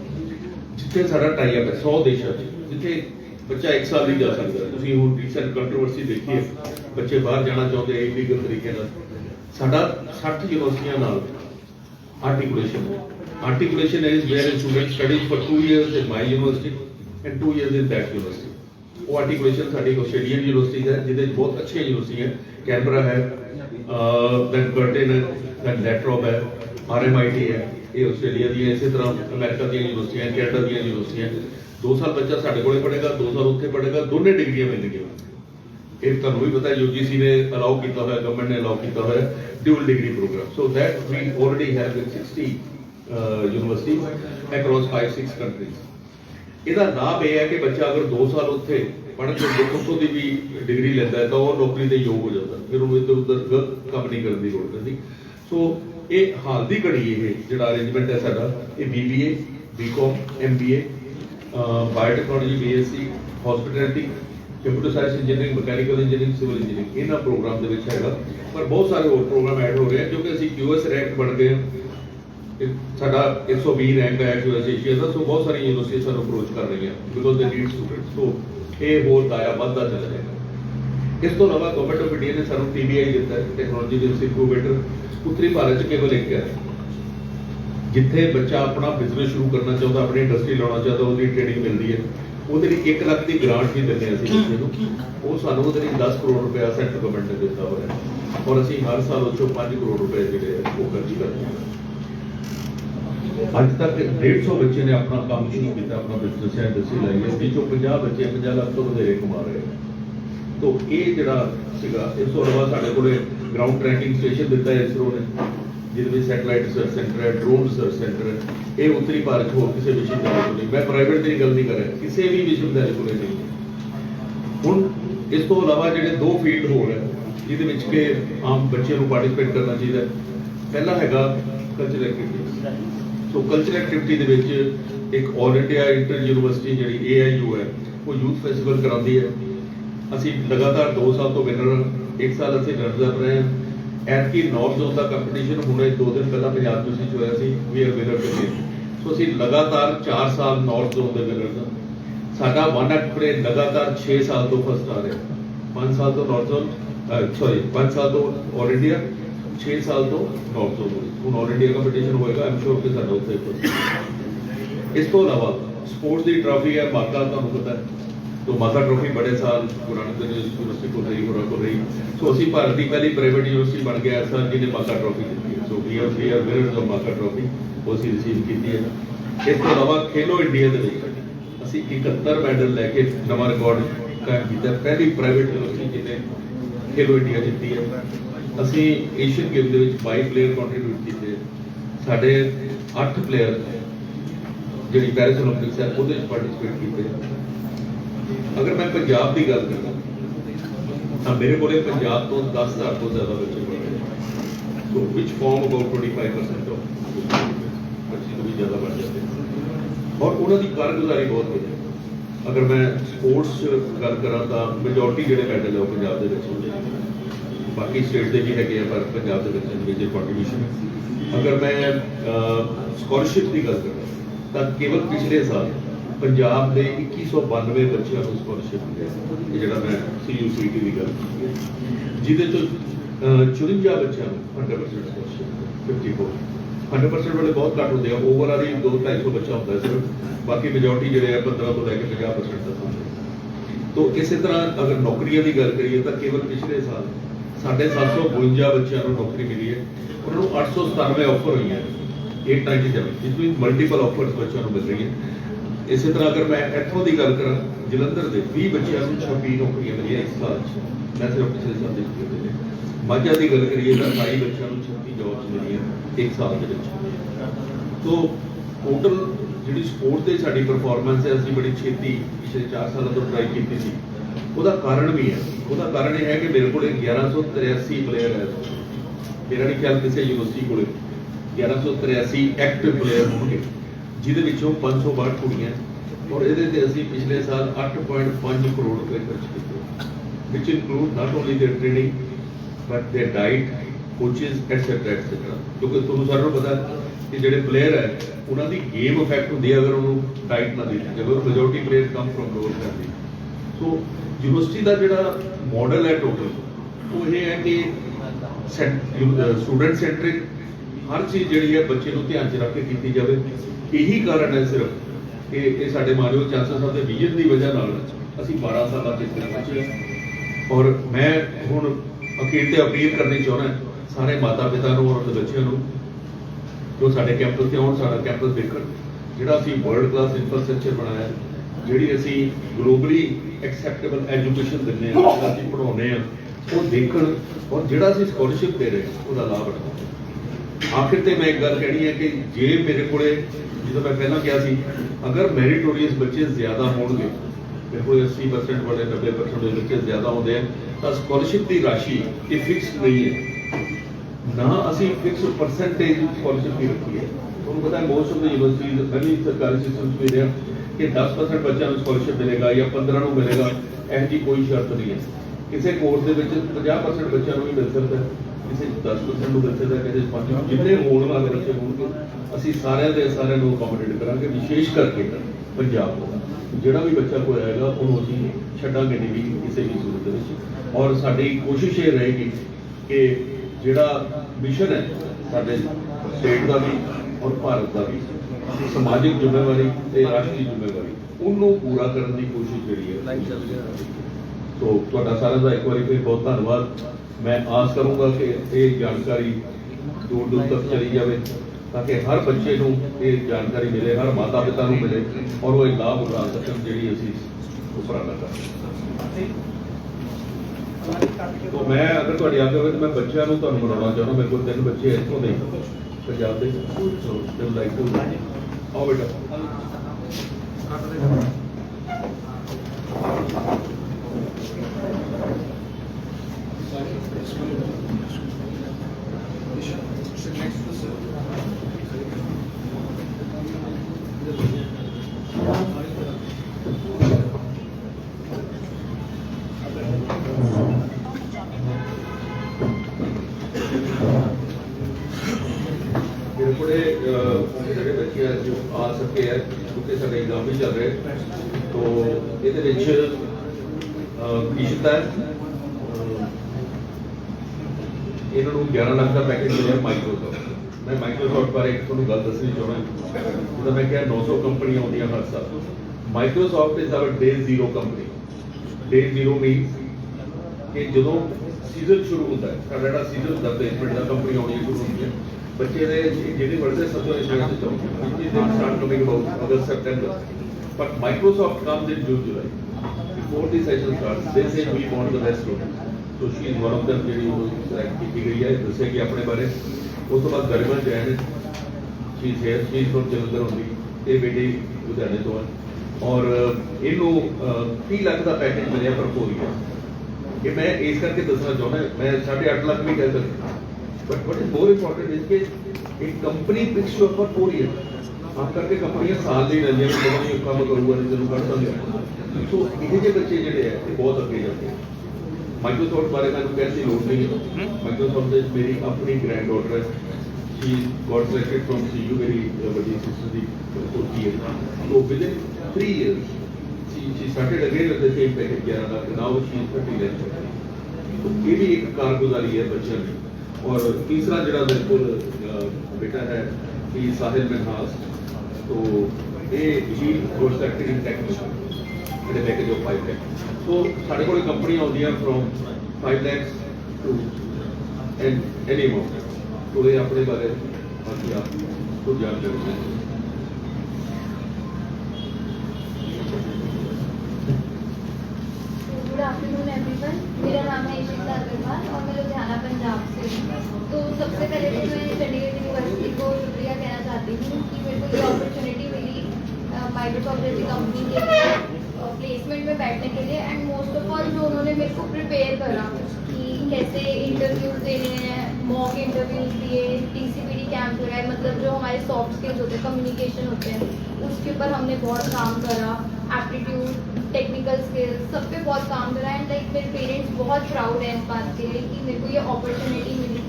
ਜਿੱਥੇ ਸਾਡਾ ਟਾਈ ਅਪ ਹੈ 100 ਦੇਸ਼ਾਂ 'ਚ। ਜਿੱਥੇ ਬੱਚਾ 1 ਸਾਲ ਨਹੀਂ ਜਾ ਸਕਦਾ। ਤੁਸੀਂ ਹੁਣ ਰੀਸੈਂਟ ਕੰਟਰੋਵਰਸੀ ਦੇਖੀ ਹੈ। ਬੱਚੇ ਬਾਹਰ ਜਾਣਾ ਚਾਹੁੰਦੇ ਇਲੀਗਲ ਤਰੀਕੇ ਨਾਲ। ਸਾਡਾ 60 ਯੂਨੀਵਰਸਿਟੀਆਂ ਨਾਲ articulation articulation is where a student studies 2 years in my university and 2 years in that university. ਉਹ articulation ਸਾਡੀ ਆਸਟ੍ਰੇਲੀਅਨ ਯੂਨੀਵਰਸਿਟੀ ਹੈ, ਜਿਹਦੇ ਵਿੱਚ ਬਹੁਤ ਅੱਛੀਆਂ ਯੂਨੀਵਰਸਿਟੀਆਂ ਕੈਨਬਰਾ ਹੈ ਦੈਨ ਕਰਟਨ ਹੈ ਦੈਨ ਲੈਟਰੋਪ ਹੈ ਆਰਐਮਆਈਟੀ ਹੈ। ਇਹ ਆਸਟ੍ਰੇਲੀਆ ਦੀ ਇਸੇ ਤਰ੍ਹਾਂ ਅਮਰੀਕਾ ਦੀਆਂ ਯੂਨੀਵਰਸਿਟੀਆਂ ਕੈਨੇਡਾ ਦੀਆਂ ਯੂਨੀਵਰਸਿਟੀਆਂ 2 ਸਾਲ ਬੱਚਾ ਸਾਡੇ ਕੋਲੇ ਪੜ੍ਹੇਗਾ 2 ਸਾਲ ਉੱਥੇ ਪੜ੍ਹੇਗਾ, ਦੋਨੇ ਡਿਗਰੀਆਂ ਮਿਲਣਗੀਆਂ ਇਹ ਤੁਹਾਨੂੰ ਵੀ ਪਤਾ ਯੂਜੀਸੀ ਨੇ ਅਲਾਉ ਕੀਤਾ ਹੋਇਆ ਗਵਰਨਮੈਂਟ ਨੇ ਅਲਾਉ ਕੀਤਾ ਹੋਇਆ dual degree program so that we already have in 60 universities across 5 6 countries ਇਹਦਾ ਲਾਭ ਇਹ ਹੈ ਕਿ ਬੱਚਾ ਅਗਰ 2 ਸਾਲ ਉੱਥੇ ਪੜ੍ਹ ਕੇ ਉੱਥੋਂ ਦੀ ਵੀ ਡਿਗਰੀ ਲੈਂਦਾ ਹੈ, ਤਾਂ ਉਹ ਨੌਕਰੀ ਦੇ ਯੋਗ ਹੋ ਜਾਂਦਾ। ਫਿਰ ਉਹਨੂੰ ਇੱਧਰ ਉੱਧਰ ਗਲਤ ਕੰਮ ਨਹੀਂ ਕਰਨ ਦੀ ਲੋੜ ਪੈਂਦੀ। ਸੋ ਇਹ ਹਾਲ ਦੀ ਘੜੀ ਇਹ, ਜਿਹੜਾ ਅਰੇਂਜਮੈਂਟ ਹੈ ਸਾਡਾ, ਇਹ BBA BCom MBA biotechnology BSc hospitality computer science engineering mechanical engineering civil engineering ਇਹਨਾਂ ਪ੍ਰੋਗਰਾਮ ਦੇ ਵਿੱਚ ਹੈਗਾ। ਪਰ ਬਹੁਤ ਸਾਰੇ ਹੋਰ ਪ੍ਰੋਗਰਾਮ ਐਡ ਹੋ ਰਹੇ ਆ ਕਿਉਂਕਿ ਅਸੀਂ QS ਰੈਂਕ ਬਣ ਗਏ ਹਾਂ। ਇੱਕ ਸਾਡਾ 120 ਰੈਂਕ ਹੈ ਯੂਐਸ ਏਸ਼ੀਆ ਦਾ, ਸੋ ਬਹੁਤ ਸਾਰੀਆਂ ਯੂਨੀਵਰਸਿਟੀ ਸਾਨੂੰ ਅਪਰੋਚ ਕਰ ਰਹੀਆਂ ਬਿਕੋਜ਼ ਦੇ ਨੀਡ ਸਟੂਡੈਂਟਸ ਸੋ ਇਹ ਹੋਰ ਦਾਇਆ ਵੱਧਦਾ ਚੱਲ ਜਾਏਗਾ ਇਸ ਤੋਂ ਇਲਾਵਾ ਗਵਰਨਮੈਂਟ ਆਫ ਇੰਡੀਆ ਨੇ ਸਾਨੂੰ ਟੀਬੀਆਈ ਦਿੱਤਾ ਹੈ ਟੈਕਨੋਲੋਜੀ ਦੇ ਇਨਕੂਬੇਟਰ ਉੱਤਰੀ ਭਾਰਤ ਚ ਕੇਵਲ ਇੱਕ ਹੈ। ਜਿੱਥੇ ਬੱਚਾ ਆਪਣਾ ਬਿਜ਼ਨਸ ਸ਼ੁਰੂ ਕਰਨਾ ਚਾਹੁੰਦਾ ਆਪਣੀ ਇੰਡਸਟਰੀ ਲਾਉਣਾ ਚਾਹੁੰਦਾ ਉਹਦੀ ਟ੍ਰੇਨਿੰਗ ਮਿਲਦੀ ਹੈ। ਉਹਦੇ ਲਈ 1 ਲੱਖ ਦੀ ਗ੍ਰਾਂਟ ਵੀ ਦਿੰਦੇ ਅਸੀਂ ਬੱਚੇ ਨੂੰ। ਉਹ ਸਾਨੂੰ ਉਹਦੇ ਲਈ 10 ਕਰੋੜ ਰੁਪਏ ਸੈਂਟਰ ਗਵਰਨਮੈਂਟ ਨੇ ਦਿੱਤਾ ਹੋਇਆ ਹੈ। ਔਰ ਅਸੀਂ ਹਰ ਸਾਲ ਉਹ 'ਚੋਂ 5 ਕਰੋੜ ਰੁਪਏ ਜਿਹੜੇ ਉਹ ਖਰਚ ਕਰਦੇ ਹਾਂ। ਅੱਜ ਤੱਕ 150 ਬੱਚੇ ਨੇ ਆਪਣਾ ਕੰਮ ਸ਼ੁਰੂ ਕੀਤਾ ਆਪਣਾ ਬਿਜ਼ਨਸ ਹੈ ਇੰਡਸਟਰੀ ਲਾਈ ਹੈ। ਵਿੱਚੋਂ 50 ਬੱਚੇ 50 ਲੱਖ ਤੋਂ ਵਧੇਰੇ ਕਮਾ ਰਹੇ ਹੈ ਤੋ ਇਹ ਜਿਹੜਾ ਸੀਗਾ ਇਸ ਤੋਂ ਇਲਾਵਾ ਸਾਡੇ ਕੋਲੇ ਗਰਾਊਂਡ ਟਰੈਕਿੰਗ ਸਟੇਸ਼ਨ ਦਿੱਤਾ ਹੈ ਇਸਰੋ ਨੇ। ਜਿਹਦੇ ਵਿੱਚ ਸੈਟੇਲਾਈਟ ਰਿਸਰਚ ਸੈਂਟਰ ਹੈ, ਡਰੋਨ ਰਿਸਰਚ ਸੈਂਟਰ ਹੈ, ਇਹ ਉੱਤਰੀ ਭਾਰਤ 'ਚ ਹੋਰ ਕਿਸੇ ਵਿਸ਼ੇ ਦਾ ਨਹੀਂ। ਮੈਂ ਪ੍ਰਾਈਵੇਟ ਦੀ ਗੱਲ ਨਹੀਂ ਕਰ ਰਿਹਾ, ਕਿਸੇ ਵੀ ਵਿਸ਼ੇ ਦਾ ਕੋਲੇ ਨਹੀਂ। ਹੁਣ ਇਸ ਤੋਂ ਇਲਾਵਾ ਜਿਹੜੇ ਦੋ ਫੀਲਡ ਹੋਰ ਹੈ, ਜਿਹਦੇ ਵਿੱਚ ਕਿ ਆਮ ਬੱਚਿਆਂ ਨੂੰ ਪਾਰਟਿਸਿਪੇਟ ਕਰਨਾ ਚਾਹੀਦਾ ਹੈ। ਪਹਿਲਾ ਹੈਗਾ cultural activity so cultural activity ਦੇ ਵਿੱਚ ਇੱਕ ਆਲ ਇੰਡੀਆ ਇੰਟਰ ਯੂਨੀਵਰਸਿਟੀ ਜਿਹੜੀ AIU ਹੈ, ਉਹ ਯੂਥ ਫੈਸਟੀਵਲ ਕਰਾਉਂਦੀ ਹੈ। ਅਸੀਂ ਲਗਾਤਾਰ 2 ਸਾਲ ਤੋਂ ਵਿਨਰ ਇੱਕ ਸਾਲ ਅਸੀਂ ਰਨਰ ਰਹੇ ਹਾਂ। ਐਤਕੀ ਨਾਰਥ ਜ਼ੋਨ ਦਾ ਕੰਪੀਟੀਸ਼ਨ ਹੁਣੇ 2 ਦਿਨ ਪਹਿਲਾਂ ਪੰਜਾਬ ਵਿੱਚ 'ਚ ਹੋਇਆ ਸੀ ਵੀ ਆਰ ਵਿਨਰ ਕਰਦੇ ਸੋ ਅਸੀਂ ਲਗਾਤਾਰ 4 ਸਾਲ ਨਾਰਥ ਜ਼ੋਨ ਦੇ ਵਿਨਰ ਦਾ ਸਾਡਾ ਵਨ ਐਟ ਪਲੇ ਲਗਾਤਾਰ 6 ਸਾਲ ਤੋਂ ਫਸਟ ਆ ਰਿਹਾ। 5 ਸਾਲ ਤੋਂ ਨਾਰਥ ਜ਼ੋਨ ਸੌਰੀ 5 ਸਾਲ ਤੋਂ ਆਲ ਇੰਡੀਆ 6 ਸਾਲ ਤੋਂ ਨਾਰਥ ਜ਼ੋਨ ਹੁਣ ਆਲ ਇੰਡੀਆ ਕੰਪੀਟੀਸ਼ਨ ਹੋਏਗਾ ਆਮ ਸ਼ੋਰ ਕਿ ਸਾਡਾ ਉੱਥੇ ਇਸ ਤੋਂ ਇਲਾਵਾ ਸਪੋਰਟਸ ਦੀ ਟਰਾਫੀ ਹੈ ਮਾਤਾ ਤੁਹਾਨੂੰ ਪਤਾ ਹੈ। तो माता ਬੜੇ ਸਾਲ साल गुरु नानक देव यूनिवर्सिटी को रही और को रही सो ਅਸੀਂ ਭਾਰਤ ਦੀ ਪਹਿਲੀ ਪ੍ਰਾਈਵੇਟ ਯੂਨੀਵਰਸਿਟੀ ਬਣ ਗਿਆ ਸਰ ਜਿਹਨੇ ਮਾਤਾ ਟਰੋਫੀ ਜਿੱਤੀ so we are we are winners of MAKA trophy. ਉਹ ਅਸੀਂ ਰਿਸੀਵ ਕੀਤੀ ਹੈ। ਇਸ ਤੋਂ ਇਲਾਵਾ ਖੇਲੋ ਇੰਡੀਆ ਦੇ ਵਿੱਚ ਅਸੀਂ 71 ਮੈਡਲ ਲੈ ਕੇ ਨਵਾਂ ਰਿਕਾਰਡ ਕਾਇਮ ਕੀਤਾ। ਪਹਿਲੀ ਪ੍ਰਾਈਵੇਟ ਯੂਨੀਵਰਸਿਟੀ ਜਿਹਨੇ ਖੇਲੋ ਇੰਡੀਆ ਜਿੱਤੀ ਹੈ। ਅਸੀਂ ਏਸ਼ੀਅਨ ਗੇਮ ਦੇ ਵਿੱਚ 22 ਪਲੇਅਰ ਕੰਟਰੀਬਿਊਟ ਕੀਤੇ। ਸਾਡੇ 8 ਪਲੇਅਰ ਜਿਹੜੀ ਪੈਰਿਸ 올림픽ਸ ਹੈ, ਉਹਦੇ ਵਿੱਚ ਪਾਰਟਿਸਿਪੇਟ ਕੀਤੇ। ਅਗਰ ਮੈਂ ਪੰਜਾਬ ਦੀ ਗੱਲ ਕਰਾਂ, ਤਾਂ ਮੇਰੇ ਕੋਲੇ ਪੰਜਾਬ ਤੋਂ 10000 ਤੋਂ ਜ਼ਿਆਦਾ ਬੱਚੇ ਪੜ੍ਹ so which form about 25% of ਬੱਚੇ ਤੋਂ ਵੀ ਜ਼ਿਆਦਾ ਪੜ੍ਹ ਜਾਂਦੇ ਔਰ ਉਹਨਾਂ ਦੀ ਕਾਰਗੁਜ਼ਾਰੀ ਬਹੁਤ ਵਧੀਆ ਅਗਰ ਮੈਂ ਸਪੋਰਟਸ ਗੱਲ ਕਰਾਂ, ਤਾਂ ਮੈਜੋਰਟੀ ਜਿਹੜੇ ਮੈਡਲ ਆ ਉਹ ਪੰਜਾਬ ਦੇ ਵਿੱਚ ਹੁੰਦੇ ਬਾਕੀ ਸਟੇਟ ਦੇ ਵੀ ਹੈਗੇ ਆ, ਪਰ ਪੰਜਾਬ ਦੇ ਵਿੱਚ ਮੇਜਰ ਕੰਟਰੀਬਿਊਸ਼ਨ ਅਗਰ ਮੈਂ ਸਕਾਲਰਸ਼ਿਪ ਦੀ ਗੱਲ ਕਰਾਂ, ਤਾਂ ਕੇਵਲ ਪਿਛਲੇ ਸਾਲ ਪੰਜਾਬ ਦੇ 2192 ਬੱਚਿਆਂ ਨੂੰ ਸਕਾਲਰਸ਼ਿਪ ਮਿਲਿਆ ਇਹ ਜਿਹੜਾ ਮੈਂ ਸੀਯੂਸੀਟੀ ਦੀ ਗੱਲ ਕੀਤੀ ਹੈ। ਜਿਹਦੇ ਤੋਂ 54 ਬੱਚਿਆਂ ਨੂੰ 100% ਸਕਾਲਰਸ਼ਿਪ 54 100% ਵਾਲੇ ਬਹੁਤ ਘੱਟ ਹੁੰਦੇ ਆ। ਓਵਰਆਲ ਹੀ 2 250 ਬੱਚਾ ਹੁੰਦਾ ਸਿਰਫ। ਬਾਕੀ ਮੈਜੋਰਟੀ ਜਿਹੜੇ ਆ 15 ਤੋਂ ਲੈ ਕੇ 50% ਤੱਕ ਹੁੰਦੇ ਆ। ਇਸੇ ਤਰ੍ਹਾਂ ਅਗਰ ਨੌਕਰੀਆਂ ਦੀ ਗੱਲ ਕਰੀਏ ਤਾਂ ਕੇਵਲ ਪਿਛਲੇ ਸਾਲ ਸਾਡੇ 752 ਬੱਚਿਆਂ ਨੂੰ ਨੌਕਰੀ ਮਿਲੀ ਹੈ। ਉਹਨਾਂ ਨੂੰ 897 ਆਫਰ ਹੋਈਆਂ 897 ਇਸ ਵਿੱਚ ਮਲਟੀਪਲ ਆਫਰਸ ਬੱਚਿਆਂ ਨੂੰ ਮਿਲ ਰਹੀਆਂ। ਇਸੇ ਤਰ੍ਹਾਂ ਅਗਰ ਮੈਂ ਇੱਥੋਂ ਦੀ ਗੱਲ ਕਰਾਂ, ਜਲੰਧਰ ਦੇ 20 ਬੱਚਿਆਂ ਨੂੰ 26 ਨੌਕਰੀਆਂ ਮਿਲੀਆਂ ਇਸ ਸਾਲ 'ਚ। ਮੈਂ ਸਿਰਫ ਪਿਛਲੇ ਸਾਲ ਦੀ ਗੱਲ ਕਰ ਮਾਝਾ ਦੀ ਗੱਲ ਕਰੀਏ ਤਾਂ 22 ਬੱਚਿਆਂ ਨੂੰ 36 ਜੌਬਸ ਮਿਲੀਆਂ ਇੱਕ ਸਾਲ ਦੇ ਵਿੱਚ। ਤੋ ਟੋਟਲ ਜਿਹੜੀ ਸਪੋਰਟ ਤੇ ਸਾਡੀ ਪਰਫਾਰਮੈਂਸ ਹੈ, ਅਸੀਂ ਬੜੀ ਛੇਤੀ ਪਿਛਲੇ 4 ਸਾਲਾਂ ਤੋਂ ਟਰਾਈ ਕੀਤੀ ਸੀ। ਉਹਦਾ ਕਾਰਨ ਵੀ ਹੈ। ਉਹਦਾ ਕਾਰਨ ਇਹ ਹੈ ਕਿ ਮੇਰੇ ਕੋਲੇ 1183 ਪਲੇਅਰ ਹੈ। ਮੇਰਾ ਨਹੀਂ ਖਿਆਲ ਕਿਸੇ ਯੂਨੀਵਰਸਿਟੀ ਕੋਲੇ। 1183 ਐਕਟਿਵ ਪਲੇਅਰ ਹੋਣਗੇ। ਜਿਹਦੇ ਵਿੱਚੋਂ 562 ਕੁੜੀਆਂ ਔਰ ਇਹਦੇ ਤੇ ਅਸੀਂ ਪਿਛਲੇ ਸਾਲ 8.5 ਕਰੋੜ ਰੁਪਏ ਖਰਚ ਕੀਤੇ। Which include not only their training, but their diet, coaches etc etc ਕਿਉਂਕਿ ਤੁਹਾਨੂੰ ਸਾਰਿਆਂ ਨੂੰ ਪਤਾ ਕਿ ਜਿਹੜੇ ਪਲੇਅਰ ਹੈ, ਉਹਨਾਂ ਦੀ ਗੇਮ ਇਫੈਕਟ ਹੁੰਦੀ ਹੈ ਅਗਰ ਉਹਨੂੰ ਡਾਈਟ ਨਾ ਦਿੱਤੀ ਜਾਵੇ। Majority player come from lower family so university ਦਾ ਜਿਹੜਾ ਮਾਡਲ ਹੈ ਟੋਟਲ ਉਹ ਇਹ ਹੈ ਕਿ ਸਟੂਡੈਂਟ ਸੈਂਟਰਿਕ ਹਰ ਚੀਜ਼ ਜਿਹੜੀ ਹੈ ਬੱਚੇ ਨੂੰ ਧਿਆਨ 'ਚ ਰੱਖ ਕੇ ਕੀਤੀ ਜਾਵੇ। ਇਹੀ ਕਾਰਨ ਹੈ ਸਿਰਫ ਕਿ ਇਹ ਸਾਡੇ ਮਾਨਯੋਗ ਚਾਂਸਲਰ ਸਾਹਿਬ ਦੇ ਵਿਜ਼ਨ ਦੀ ਵਜ੍ਹਾ ਨਾਲ ਅਸੀਂ 12 ਸਾਲਾਂ ਤੱਕ ਇੱਥੇ ਪਹੁੰਚੇ ਔਰ ਮੈਂ ਹੁਣ ਅਖੀਰ ਤੇ ਅਪੀਲ ਕਰਨੀ ਚਾਹੁੰਦਾ ਸਾਰੇ ਮਾਤਾ ਪਿਤਾ ਨੂੰ ਔਰ ਆਪਣੇ ਬੱਚਿਆਂ ਨੂੰ ਜੋ ਸਾਡੇ ਕੈਂਪਸ ਤੇ ਆਉਣ, ਸਾਡਾ ਕੈਂਪਸ ਦੇਖਣ, ਜਿਹੜਾ ਅਸੀਂ ਵਰਲਡ ਕਲਾਸ ਇਨਫਰਾਸਟ੍ਰਕਚਰ ਬਣਾਇਆ, ਜਿਹੜੀ ਅਸੀਂ ਗਲੋਬਲੀ ਐਕਸੈਪਟੇਬਲ ਐਜੂਕੇਸ਼ਨ ਦਿੰਦੇ ਹਾਂ ਅਸੀਂ ਪੜਾਉਂਦੇ ਹਾਂ, ਉਹ ਦੇਖਣ ਔਰ ਜਿਹੜਾ ਅਸੀਂ ਸਕਾਲਰਸ਼ਿਪ ਦੇ ਰਹੇ ਉਹਦਾ ਲਾਭ ਉਠਾਉਣ। ਆਖਿਰ ਤੇ ਮੈਂ ਇੱਕ ਗੱਲ ਕਹਿਣੀ ਹੈ ਕਿ ਜੇ ਮੇਰੇ ਕੋਲੇ ਜਦੋਂ ਮੈਂ ਪਹਿਲਾਂ ਕਿਹਾ ਸੀ, ਅਗਰ ਮੈਰਿਟੋਰੀਅਸ ਬੱਚੇ ਜ਼ਿਆਦਾ ਹੋਣਗੇ ਮੇਰੇ ਕੋਲ 80% ਵਾਲੇ 90% ਦੇ ਬੱਚੇ ਜ਼ਿਆਦਾ ਹੁੰਦੇ ਆ, ਤਾਂ ਸਕਾਲਰਸ਼ਿਪ ਦੀ ਰਾਸ਼ੀ ਇਹ ਫਿਕਸ ਨਹੀਂ ਹੈ। ਨਾ ਅਸੀਂ ਫਿਕਸ ਪਰਸੈਂਟੇਜ ਸਕਾਲਰਸ਼ਿਪ ਦੀ ਰੱਖੀ ਹੈ। ਤੁਹਾਨੂੰ ਪਤਾ ਹੈ ਮੋਸਟ ਆਫ ਦ ਯੂਨੀਵਰਸਿਟੀਜ਼ ਪਹਿਲੀ ਸਰਕਾਰੀ ਸਿਸਟਮ ਵਿੱਚ ਰਿਹਾ ਕਿ 10% ਬੱਚਿਆਂ ਨੂੰ ਸਕਾਲਰਸ਼ਿਪ ਮਿਲੇਗਾ ਜਾਂ 15 ਨੂੰ ਮਿਲੇਗਾ, ਇਹ ਜੀ ਕੋਈ ਸ਼ਰਤ ਨਹੀਂ ਹੈ। ਕਿਸੇ ਕੋਰਸ ਦੇ ਵਿੱਚ 50% ਬੱਚਿਆਂ ਨੂੰ ਵੀ ਮਿਲ ਸਕਦਾ ਹੈ। ਕਿਸੇ 10% ਨੂੰ ਬੱਚੇ ਦਾ ਕਿਸੇ 5 ਜਿੰਨੇ ਹੋਣ ਵਾਲੇ ਬੱਚੇ ਹੋਣਗੇ ਅਸੀਂ ਸਾਰਿਆਂ ਦੇ ਸਾਰਿਆਂ ਨੂੰ ਅਕੋਮੋਡੇਟ ਕਰਾਂਗੇ ਵਿਸ਼ੇਸ਼ ਕਰਕੇ ਪੰਜਾਬ ਦਾ ਜਿਹੜਾ ਵੀ ਬੱਚਾ ਕੋਈ ਆਏਗਾ ਉਹਨੂੰ ਅਸੀਂ ਛੱਡਾਂਗੇ ਨਹੀਂ ਵੀ ਕਿਸੇ ਵੀ ਸੂਰਤ ਦੇ ਵਿੱਚ। ਔਰ ਸਾਡੀ ਕੋਸ਼ਿਸ਼ ਇਹ ਰਹੇਗੀ ਕਿ ਜਿਹੜਾ ਮਿਸ਼ਨ ਹੈ ਸਾਡੇ ਸਟੇਟ ਦਾ ਵੀ ਔਰ ਭਾਰਤ ਦਾ ਵੀ ਸਮਾਜਿਕ ਜ਼ਿੰਮੇਵਾਰੀ ਤੇ ਰਾਸ਼ਟਰੀ ਜ਼ਿੰਮੇਵਾਰੀ ਉਹਨੂੰ ਪੂਰਾ ਕਰਨ ਦੀ ਕੋਸ਼ਿਸ਼ ਜਿਹੜੀ ਹੈ। ਸੋ ਤੁਹਾਡਾ ਸਾਰਿਆਂ ਦਾ ਇੱਕ ਵਾਰੀ ਫਿਰ ਬਹੁਤ ਧੰਨਵਾਦ। ਮੈਂ ਆਸ ਕਰੂੰਗਾ ਕਿ ਇਹ ਜਾਣਕਾਰੀ ਦੂਰ ਦੂਰ ਤੱਕ ਚਲੀ ਜਾਵੇ, ਤਾਂ ਕਿ ਹਰ ਬੱਚੇ ਨੂੰ ਇਹ ਜਾਣਕਾਰੀ ਮਿਲੇ, ਹਰ ਮਾਤਾ ਪਿਤਾ ਨੂੰ ਮਿਲੇ ਔਰ ਉਹ ਇਹ ਲਾਭ ਉਠਾ ਸਕਣ ਜਿਹੜੀ ਅਸੀਂ ਉਪਰਾਲਾ ਕਰਦੇ ਤੋ ਮੈਂ ਅਗਰ ਤੁਹਾਡੀ ਆਗਿਆ ਹੋਵੇ ਤਾਂ ਮੈਂ ਬੱਚਿਆਂ ਨੂੰ ਤੁਹਾਨੂੰ ਮਨਾਉਣਾ ਚਾਹੁੰਦਾ, ਮੇਰੇ ਕੋਲ ਤਿੰਨ ਬੱਚੇ ਇੱਥੋਂ ਦੇ, ਪੰਜਾਬ ਦੇ। ਸੋ ਦੇ ਲਾਈਕ ਟੂ ਆਓ ਬੇਟਾ। ਮੇਰੇ ਕੋਲੇ ਅਹ, ਜਿਹੜੇ ਬੱਚੇ ਆ ਜੋ ਆ ਸਕੇ ਆ ਕਿਉਂਕਿ ਸਾਡੇ ਐਗਜ਼ਾਮ ਵੀ ਚੱਲ ਰਹੇ ਤੋ ਇਹਦੇ ਵਿੱਚ ਅਹ, ਇਸ਼ਤਾ ਹੈ ਅਹ, ਇਹਨਾਂ ਨੂੰ 11 ਲੱਖ ਦਾ ਪੈਕੇਜ ਮਿਲਿਆ ਮਾਈਕਰੋਸਾਫਟ ਮੈਂ ਮਾਈਕਰੋਸਾਫਟ ਬਾਰੇ ਇੱਕ ਤੁਹਾਨੂੰ ਗੱਲ ਦੱਸਣੀ ਚਾਹੁੰਦਾ ਜਦੋਂ ਮੈਂ ਕਿਹਾ 900 ਕੰਪਨੀਆਂ ਆਉਂਦੀਆਂ ਹਰ ਸਾਲ Microsoft is our day zero company day zero means ਕਿ ਜਦੋਂ ਸੀਜ਼ਨ ਸ਼ੁਰੂ ਹੁੰਦਾ ਹੈ, ਸਾਡਾ ਜਿਹੜਾ ਸੀਜ਼ਨ ਹੁੰਦਾ ਪਲੇਸਮੈਂਟ ਦਾ ਕੰਪਨੀ ਆਉਣੀ ਸ਼ੁਰੂ ਹੁੰਦੀ ਹੈ, ਬੱਚੇ ਦੇ ਜਿਹੜੇ ਪੜ੍ਹਦੇ ਸਭ ਤੋਂ ਇਸ਼ੂ ਹੈ ਤੋਂ which is they start coming about August September but Microsoft comes in June, July. Before the session starts, they say, we want the best student so she is one of them, ਜਿਹੜੀ ਉਹ select ਕੀਤੀ ਗਈ ਹੈ, ਦੱਸਿਆ ਕਿ ਆਪਣੇ ਬਾਰੇ। ਉਸ ਤੋਂ ਬਾਅਦ Garima Jain she is here she is from Jalandhar only ਇਹ ਬੇਟੀ ਲੁਧਿਆਣੇ ਤੋਂ ਹੈ ਔਰ ਇਹਨੂੰ ਅਹ, 30 ਲੱਖ ਦਾ ਪੈਕੇਜ ਮਿਲਿਆ ਪਰ ਹੋ ਗਿਆ ਕਿ ਮੈਂ ਇਸ ਕਰਕੇ ਦੱਸਣਾ ਚਾਹੁੰਦਾ ਮੈਂ 8.5 ਲੱਖ ਵੀ ਕਹਿ ਸਕਦਾ। But what is more important is ਕਿ ਇੱਕ company picks you for 4 year ਆਪ ਕਰਕੇ ਕੰਪਨੀਆਂ ਸਾਲ ਲਈ ਲੈਂਦੀਆਂ ਨੇ ਨਹੀਂ ਇਹ ਕੰਮ ਕਰੂਗਾ ਨਹੀਂ ਤੈਨੂੰ ਕੱਢ ਦਾਂਗੇ ਸੋ ਇਹ ਜਿਹੇ ਬੱਚੇ ਜਿਹੜੇ ਆ ਇਹ ਬਹੁਤ ਅੱਗੇ ਜਾਂਦੇ ਮਾਈਕਰੋਸਾਫਟ ਬਾਰੇ ਮੈਨੂੰ ਕਹਿਣ ਦੀ ਲੋੜ ਨਹੀਂ ਹੈ। ਮਾਈਕਰੋਸਾਫਟ ਦੇ ਮੇਰੀ ਆਪਣੀ ਗ੍ਰੈਂਡ ਡਾਟਰ ਹੈ। she got selected from CU very uh, ਵੱਡੀ ਸਿਸਟਰ ਦੀ ਕੋਠੀ ਹੈ so within 3 years she she started again with the same package 11 lakh now she is 30 lakh तो ये भी एक कारगुजारी है बच्चों की और तीसरा जरा मेरे को अ, बेटा है कि साहिल मिनहास तो ये ही was selected in technical ਜਿਹੜੇ ਪੈਕੇਜ ਆਫ 5 ਲੱਖ ਸੋ ਸਾਡੇ ਕੋਲ ਕੰਪਨੀਆਂ ਆਉਂਦੀਆਂ from 5 lakh to and any amount मेरा नाम है और मैं पंजाब तो सबसे पहले तो मैं चंडीगढ़ यूनिवर्सिटी को शुक्रिया कहना चाहती हूँ मेरे को ये अपॉर्चुनिटी मिली माइक्रोसॉफ्ट कंपनी के लिए प्लेसमेंट में बैठने के लिए। एंड मोस्ट ऑफ़ ऑल जो उन्होंने मेरे को प्रिपेयर करा कि कैसे इंटरव्यूज़ देने हैं मॉक इंटरव्यूज़ दिए टीसीपीडी कैंप लगाए मतलब जो हमारे सॉफ्ट स्किल्स होते हैं कम्युनिकेशन होते हैं, उसके ऊपर हमने बहुत काम करा एप्टीट्यूड टेक्निकल स्किल्स सब पे बहुत काम करा एंड लाइक मेरे पेरेंट्स बहुत प्राउड हैं इस बात के लिए कि मेरे को ये अपॉर्चुनिटी मिली।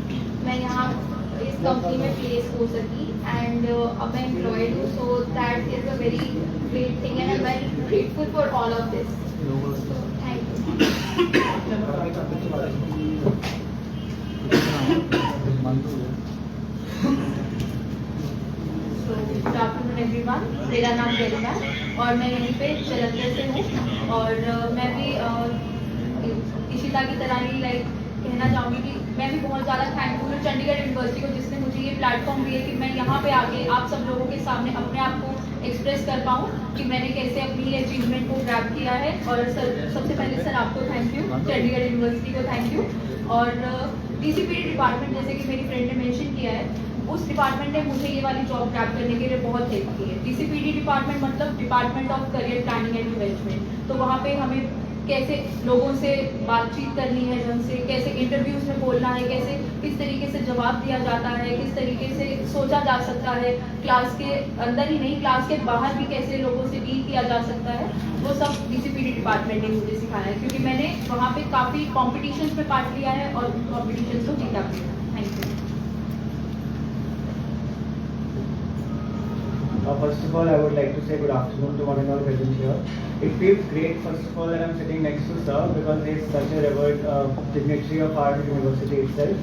मैं यहाँ इस कंपनी में प्लेस हो सकी एंड अब मैं एम्प्लॉयड हूँ so that is a very great thing and I am very grateful for all of this thank you good afternoon everyone मेरा नाम गरिमा और मैं यहीं पे जलंधर से हूँ। और मैं भी इशिता की तरह ही लाइक कहना चाहूँगी कि मैं भी बहुत ज़्यादा थैंकफुल हूँ चंडीगढ़ यूनिवर्सिटी को, जिसने मुझे ये प्लेटफॉर्म दिया कि मैं यहाँ पे आके आप सब लोगों के सामने अपने आप को एक्सप्रेस कर पाऊँ कि मैंने कैसे अपनी अचीवमेंट को ग्रैब किया है। और सर, सबसे पहले सर, आपको थैंक यू चंडीगढ़ यूनिवर्सिटी को थैंक यू और टीसीपीडी डिपार्टमेंट जैसे कि मेरी फ्रेंड ने मेंशन किया है, उस डिपार्टमेंट ने मुझे ये वाली जॉब ग्रैप करने के लिए बहुत हेल्प की है। डीसीपीडी डिपार्टमेंट मतलब department of career planning and management तो वहाँ पे हमें कैसे लोगों से बातचीत करनी है ढंग से, कैसे इंटरव्यूज़ में बोलना है, कैसे, किस तरीके से जवाब दिया जाता है, किस तरीके से सोचा जा सकता है क्लास के अंदर ही नहीं क्लास के बाहर भी कैसे लोगों से डील किया जा सकता है, वो सब डीसीपीडी डिपार्टमेंट ने मुझे सिखाया है, क्योंकि मैंने वहाँ पे काफ़ी कॉम्पिटिशन में पार्ट लिया है और कॉम्पिटिशन को जीता भी है। Uh, first of all, I would like to say good afternoon to one and all present here. It feels great, first of all, that I'm sitting next to Sir because is such a revered uh, dignitary of our university itself.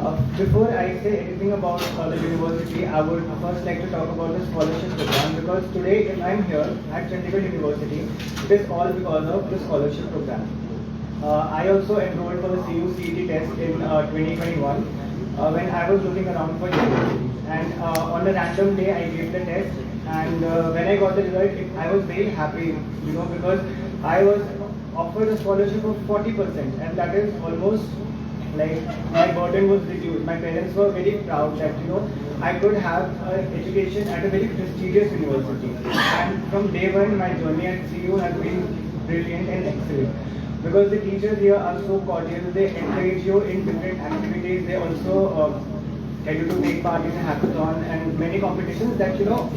Uh, before I say anything about uh, the university, I would first like to talk about the scholarship program because today, if I'm here at Chandigarh University, it is all because of the scholarship program. Uh, I also enrolled for the CU CET test in uh, 2021 uh, when I was looking around for universities. And uh, on a random day, I gave the test. And uh, when I got the result, it, I was very happy, you know, because I was offered a scholarship of 40%, and that is almost like my burden was reduced. My parents were very proud that you know I could have an education at a very prestigious university. And from day one, my journey at CU has been brilliant and excellent. Because the teachers here are so cordial, they encourage you in different activities. They also uh, tell you to take part in hackathon and many competitions that you know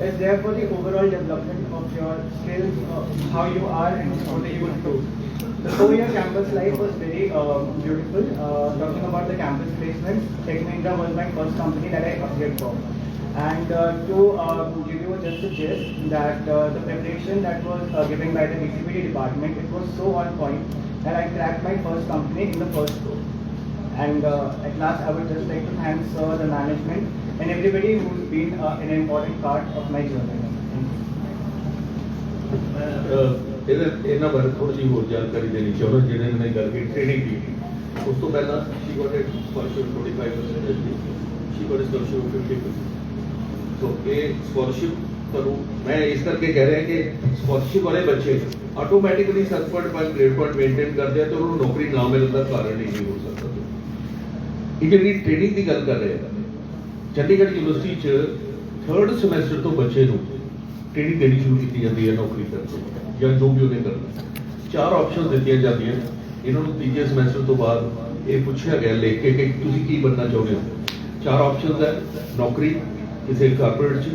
is there for the overall development of your skills, uh, how you are and how you would do. The four-year campus life was very uh, beautiful. Uh, talking about the campus placements, Tech Mahindra was my first company that I applied for. And uh, to uh, give you just a gist, that uh, the preparation that was uh, given by the DCPD department, it was so on point that I cracked my first company in the first row. And uh, at last, I would just like to thank Sir, the management, and everybody who's been uh, an important part of my journey. Thank you. ਅਹ ਇਹਦੇ ਇਹਨਾਂ ਬਾਰੇ ਥੋੜੀ ਜਿਹੀ ਹੋਰ ਜਾਣਕਾਰੀ ਦੇਣੀ ਚਾਹੁੰਦਾ ਜਿਹੜੇ ਨੇ ਗੱਲ ਕੀਤੀ ਟ੍ਰੇਨਿੰਗ ਕੀਤੀ ਉਸ ਤੋਂ ਪਹਿਲਾਂ she got it scholarship 25% she got scholarship 50% so ਇਹ ਸਕੋਲਰਸ਼ਿਪ ਤੁਹਾਨੂੰ ਮੈਂ ਇਸ ਕਰਕੇ ਕਹਿ ਰਿਹਾ ਕਿ ਸਕੋਲਰਸ਼ਿਪ ਵਾਲੇ ਬੱਚੇ ਆਟੋਮੈਟਿਕਲੀ 7.5 ਗ੍ਰੇਡ ਪੁਆਇੰਟ ਮੇਨਟੇਨ ਕਰਦੇ ਆ ਤੇ ਉਹਨਾਂ ਨੂੰ ਨੌਕਰੀ ਨਾ ਮਿਲਣ ਦਾ ਕਾਰਨ ਹੀ ਹੋ ਸਕਦਾ ਇਹ ਜਿਹੜੀ ਟ੍ਰੇਨਿੰਗ ਦੀ ਗੱਲ ਕਰ ਰਹੇ ਆ ਚੰਡੀਗੜ੍ਹ ਯੂਨੀਵਰਸਿਟੀ ਚ ਥਰਡ ਸਮੈਸਟਰ ਤੋਂ ਬੱਚੇ ਨੂੰ ਟ੍ਰੇਨਿੰਗ ਦੇਣੀ ਸ਼ੁਰੂ ਕੀਤੀ ਜਾਂਦੀ ਹੈ ਨੌਕਰੀ ਕਰਨ ਜਾਂ ਜੋ ਵੀ ਉਹਨੇ ਕਰਨਾ ਚਾਰ ਆਪਸ਼ਨਸ ਦਿੱਤੀਆਂ ਜਾਂਦੀਆਂ। ਇਹਨਾਂ ਨੂੰ ਤੀਜੇ ਸਮੈਸਟਰ ਤੋਂ ਬਾਅਦ ਇਹ ਪੁੱਛਿਆ ਗਿਆ ਲਿਖ ਕੇ ਕਿ ਤੁਸੀਂ ਕੀ ਬਣਨਾ ਚਾਹੁੰਦੇ ਹੋ। ਚਾਰ ਆਪਸ਼ਨਸ ਹੈ ਨੌਕਰੀ ਕਿਸੇ ਕਾਰਪੋਰੇਟ ਚ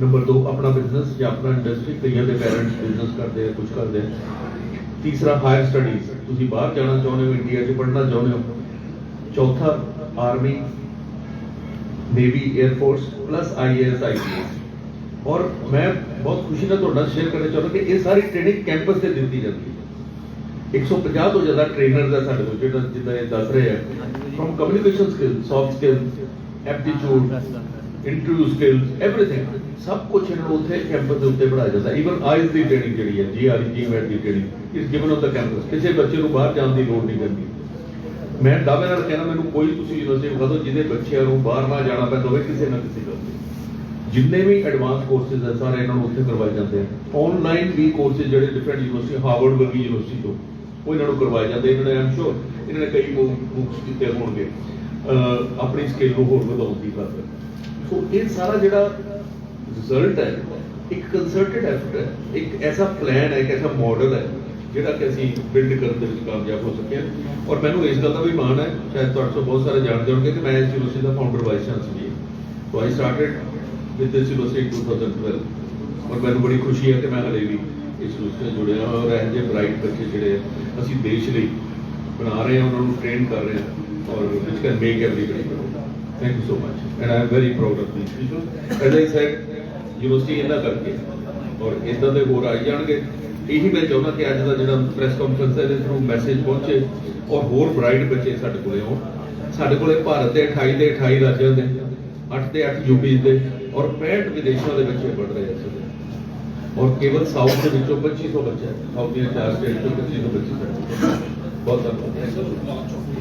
ਨੰਬਰ 2 ਆਪਣਾ ਬਿਜ਼ਨਸ ਜਾਂ ਆਪਣਾ ਇੰਡਸਟਰੀ ਕਈਆਂ ਦੇ ਪੈਰੈਂਟਸ ਬਿਜ਼ਨਸ ਕਰਦੇ ਆ ਕੁਝ ਕਰਦੇ ਆ। ਤੀਸਰਾ ਹਾਇਰ ਸਟੱਡੀਜ਼ ਤੁਸੀਂ ਬਾਹਰ ਜਾਣਾ ਚਾਹੁੰਦੇ ਹੋ, ਇੰਡੀਆ 'ਚ ਪੜ੍ਹਨਾ ਚਾਹੁੰਦੇ ਹੋ। ਚੌਥਾ army navy air force plus IAS IPS ਔਰ ਮੈਂ ਬਹੁਤ ਖੁਸ਼ੀ ਨਾਲ ਤੁਹਾਡਾ ਸ਼ੇਅਰ ਕਰਨਾ ਚਾਹੁੰਦਾ ਕਿ ਇਹ ਸਾਰੀ ਟ੍ਰੇਨਿੰਗ ਕੈਂਪਸ ਤੇ ਦਿੱਤੀ ਜਾਂਦੀ ਹੈ। 150 ਤੋਂ ਜ਼ਿਆਦਾ ਟ੍ਰੇਨਰਸ ਆ ਸਾਡੇ ਕੋਲ, ਜਿਹੜਾ ਜਿੱਦਾਂ ਇਹ ਦੱਸ ਰਹੇ ਆ। From communication skill soft skill aptitude interview skills everything ਸਭ ਕੁਝ ਇਹਨਾਂ ਨੂੰ ਉੱਥੇ ਕੈਂਪਸ ਦੇ ਉੱਤੇ ਪੜਾਇਆ ਜਾਂਦਾ। ਈਵਨ ਆਈਜ਼ ਦੀ ਟ੍ਰੇਨਿੰਗ ਜਿਹੜੀ ਹੈ GRE GMAT the training is given on the campus ਕਿਸੇ ਬੱਚੇ ਨੂੰ ਬਾਹਰ ਜਾਣ ਦੀ ਲੋੜ ਨਹੀਂ ਪੈਂਦੀ। ਮੈਂ ਦਾਅਵੇ ਨਾਲ ਕਹਿਣਾ, ਮੈਨੂੰ ਕੋਈ ਤੁਸੀਂ ਯੂਨੀਵਰਸਿਟੀ ਵਿਖਾ ਦਿਓ ਜਿਹਦੇ ਬੱਚਿਆਂ ਨੂੰ ਬਾਹਰ ਨਾ ਜਾਣਾ ਪੈਂਦਾ ਹੋਵੇ ਕਿਸੇ ਨਾ ਕਿਸੇ ਗੱਲ ਤੇ। ਜਿੰਨੇ ਵੀ ਐਡਵਾਂਸ ਕੋਰਸਸ ਹੈ ਸਾਰੇ ਇਹਨਾਂ ਨੂੰ ਉੱਥੇ ਕਰਵਾਏ ਜਾਂਦੇ ਆ। ਆਨਲਾਈਨ ਵੀ ਕੋਰਸਸ ਜਿਹੜੇ ਡਿਫਰੈਂਟ ਯੂਨੀਵਰਸਿਟੀ ਹਾਰਵਰਡ ਵਰਗੀ ਯੂਨੀਵਰਸਿਟੀ ਤੋਂ, ਉਹ ਇਹਨਾਂ ਨੂੰ ਕਰਵਾਏ ਜਾਂਦੇ। ਇਹਨਾਂ ਨੇ ਆਮ ਸ਼ੋਰ ਇਹਨਾਂ ਨੇ ਕਈ ਮੂਵਸ ਕੀਤੇ ਹੋਣਗੇ। ਅਹ, ਆਪਣੀ ਸਕਿੱਲ ਨੂੰ ਹੋਰ ਵਧਾਉਣ ਦੀ ਖਾਤਰ ਸੋ ਇਹ ਸਾਰਾ ਜਿਹੜਾ ਰਿਜ਼ਲਟ ਹੈ, ਇੱਕ ਕੰਸਰਟਡ ਐਫਰਟ ਹੈ, ਇੱਕ ਐਸਾ ਪਲਾਨ ਹੈ, ਇੱਕ ਐਸਾ ਮਾਡਲ ਹੈ, ਜਿਹੜਾ ਕਿ ਅਸੀਂ ਬਿਲਡ ਕਰਨ ਦੇ ਵਿੱਚ ਕਾਮਯਾਬ ਹੋ ਸਕੇ ਔਰ ਮੈਨੂੰ ਇਸ ਗੱਲ ਦਾ ਵੀ ਮਾਣ ਹੈ, ਸ਼ਾਇਦ ਤੁਹਾਡੇ ਤੋਂ ਬਹੁਤ ਸਾਰੇ ਜਾਣਦੇ ਹੋਣਗੇ ਕਿ ਮੈਂ ਇਸ ਯੂਨੀਵਰਸਿਟੀ ਦਾ ਫਾਊਂਡਰ ਵਾਈਸ ਚਾਂਸਲਰ ਵੀ ਹਾਂ so I started with this university 2012 ਔਰ ਮੈਨੂੰ ਬੜੀ ਖੁਸ਼ੀ ਹੈ ਕਿ ਮੈਂ ਹਲੇ ਵੀ ਇਸ ਯੂਨੀਵਰਸਿਟੀ ਨਾਲ ਜੁੜਿਆ ਔਰ ਇਹ ਜਿਹੇ ਬ੍ਰਾਈਟ ਬੱਚੇ ਜਿਹੜੇ ਅਸੀਂ ਦੇਸ਼ ਲਈ ਬਣਾ ਰਹੇ ਹਾਂ, ਉਹਨਾਂ ਨੂੰ ਟ੍ਰੇਨ ਕਰ ਰਹੇ ਹਾਂ ਔਰ which can make everybody thank you so much and I am very proud of these people as I said university ਇਹਨਾਂ ਕਰਕੇ ਔਰ ਇਦਾਂ ਦੇ ਹੋਰ ਆਈ ਜਾਣਗੇ। ਇਹੀ ਮੈਂ ਚਾਹੁੰਦਾ ਕਿ ਅੱਜ ਦਾ ਜਿਹੜਾ ਪ੍ਰੈਸ ਕਾਨਫਰੰਸ ਹੈ ਇਹਦੇ ਥਰੂ ਮੈਸੇਜ ਪਹੁੰਚੇ ਔਰ ਹੋਰ ਬ੍ਰਾਈਟ ਬੱਚੇ ਸਾਡੇ ਕੋਲੇ ਆਉਣ। ਸਾਡੇ ਕੋਲੇ ਭਾਰਤ ਦੇ 28 ਦੇ 28 ਰਾਜਾਂ ਦੇ 8 ਦੇ 8 ਯੂਪੀ ਦੇ ਔਰ 65 ਵਿਦੇਸ਼ਾਂ ਦੇ ਬੱਚੇ ਪੜ੍ਹ ਰਹੇ ਇਸ ਔਰ ਕੇਵਲ ਸਾਊਥ ਦੇ ਵਿੱਚੋਂ 2500 ਬੱਚੇ ਹੈ ਸਾਊਥ ਦੀਆਂ ਚਾਰ ਸਟੇਟ ਤੋਂ 2500 ਬੱਚੇ ਸਾਡੇ ਕੋਲ। ਬਹੁਤ ਧੰਨਵਾਦ।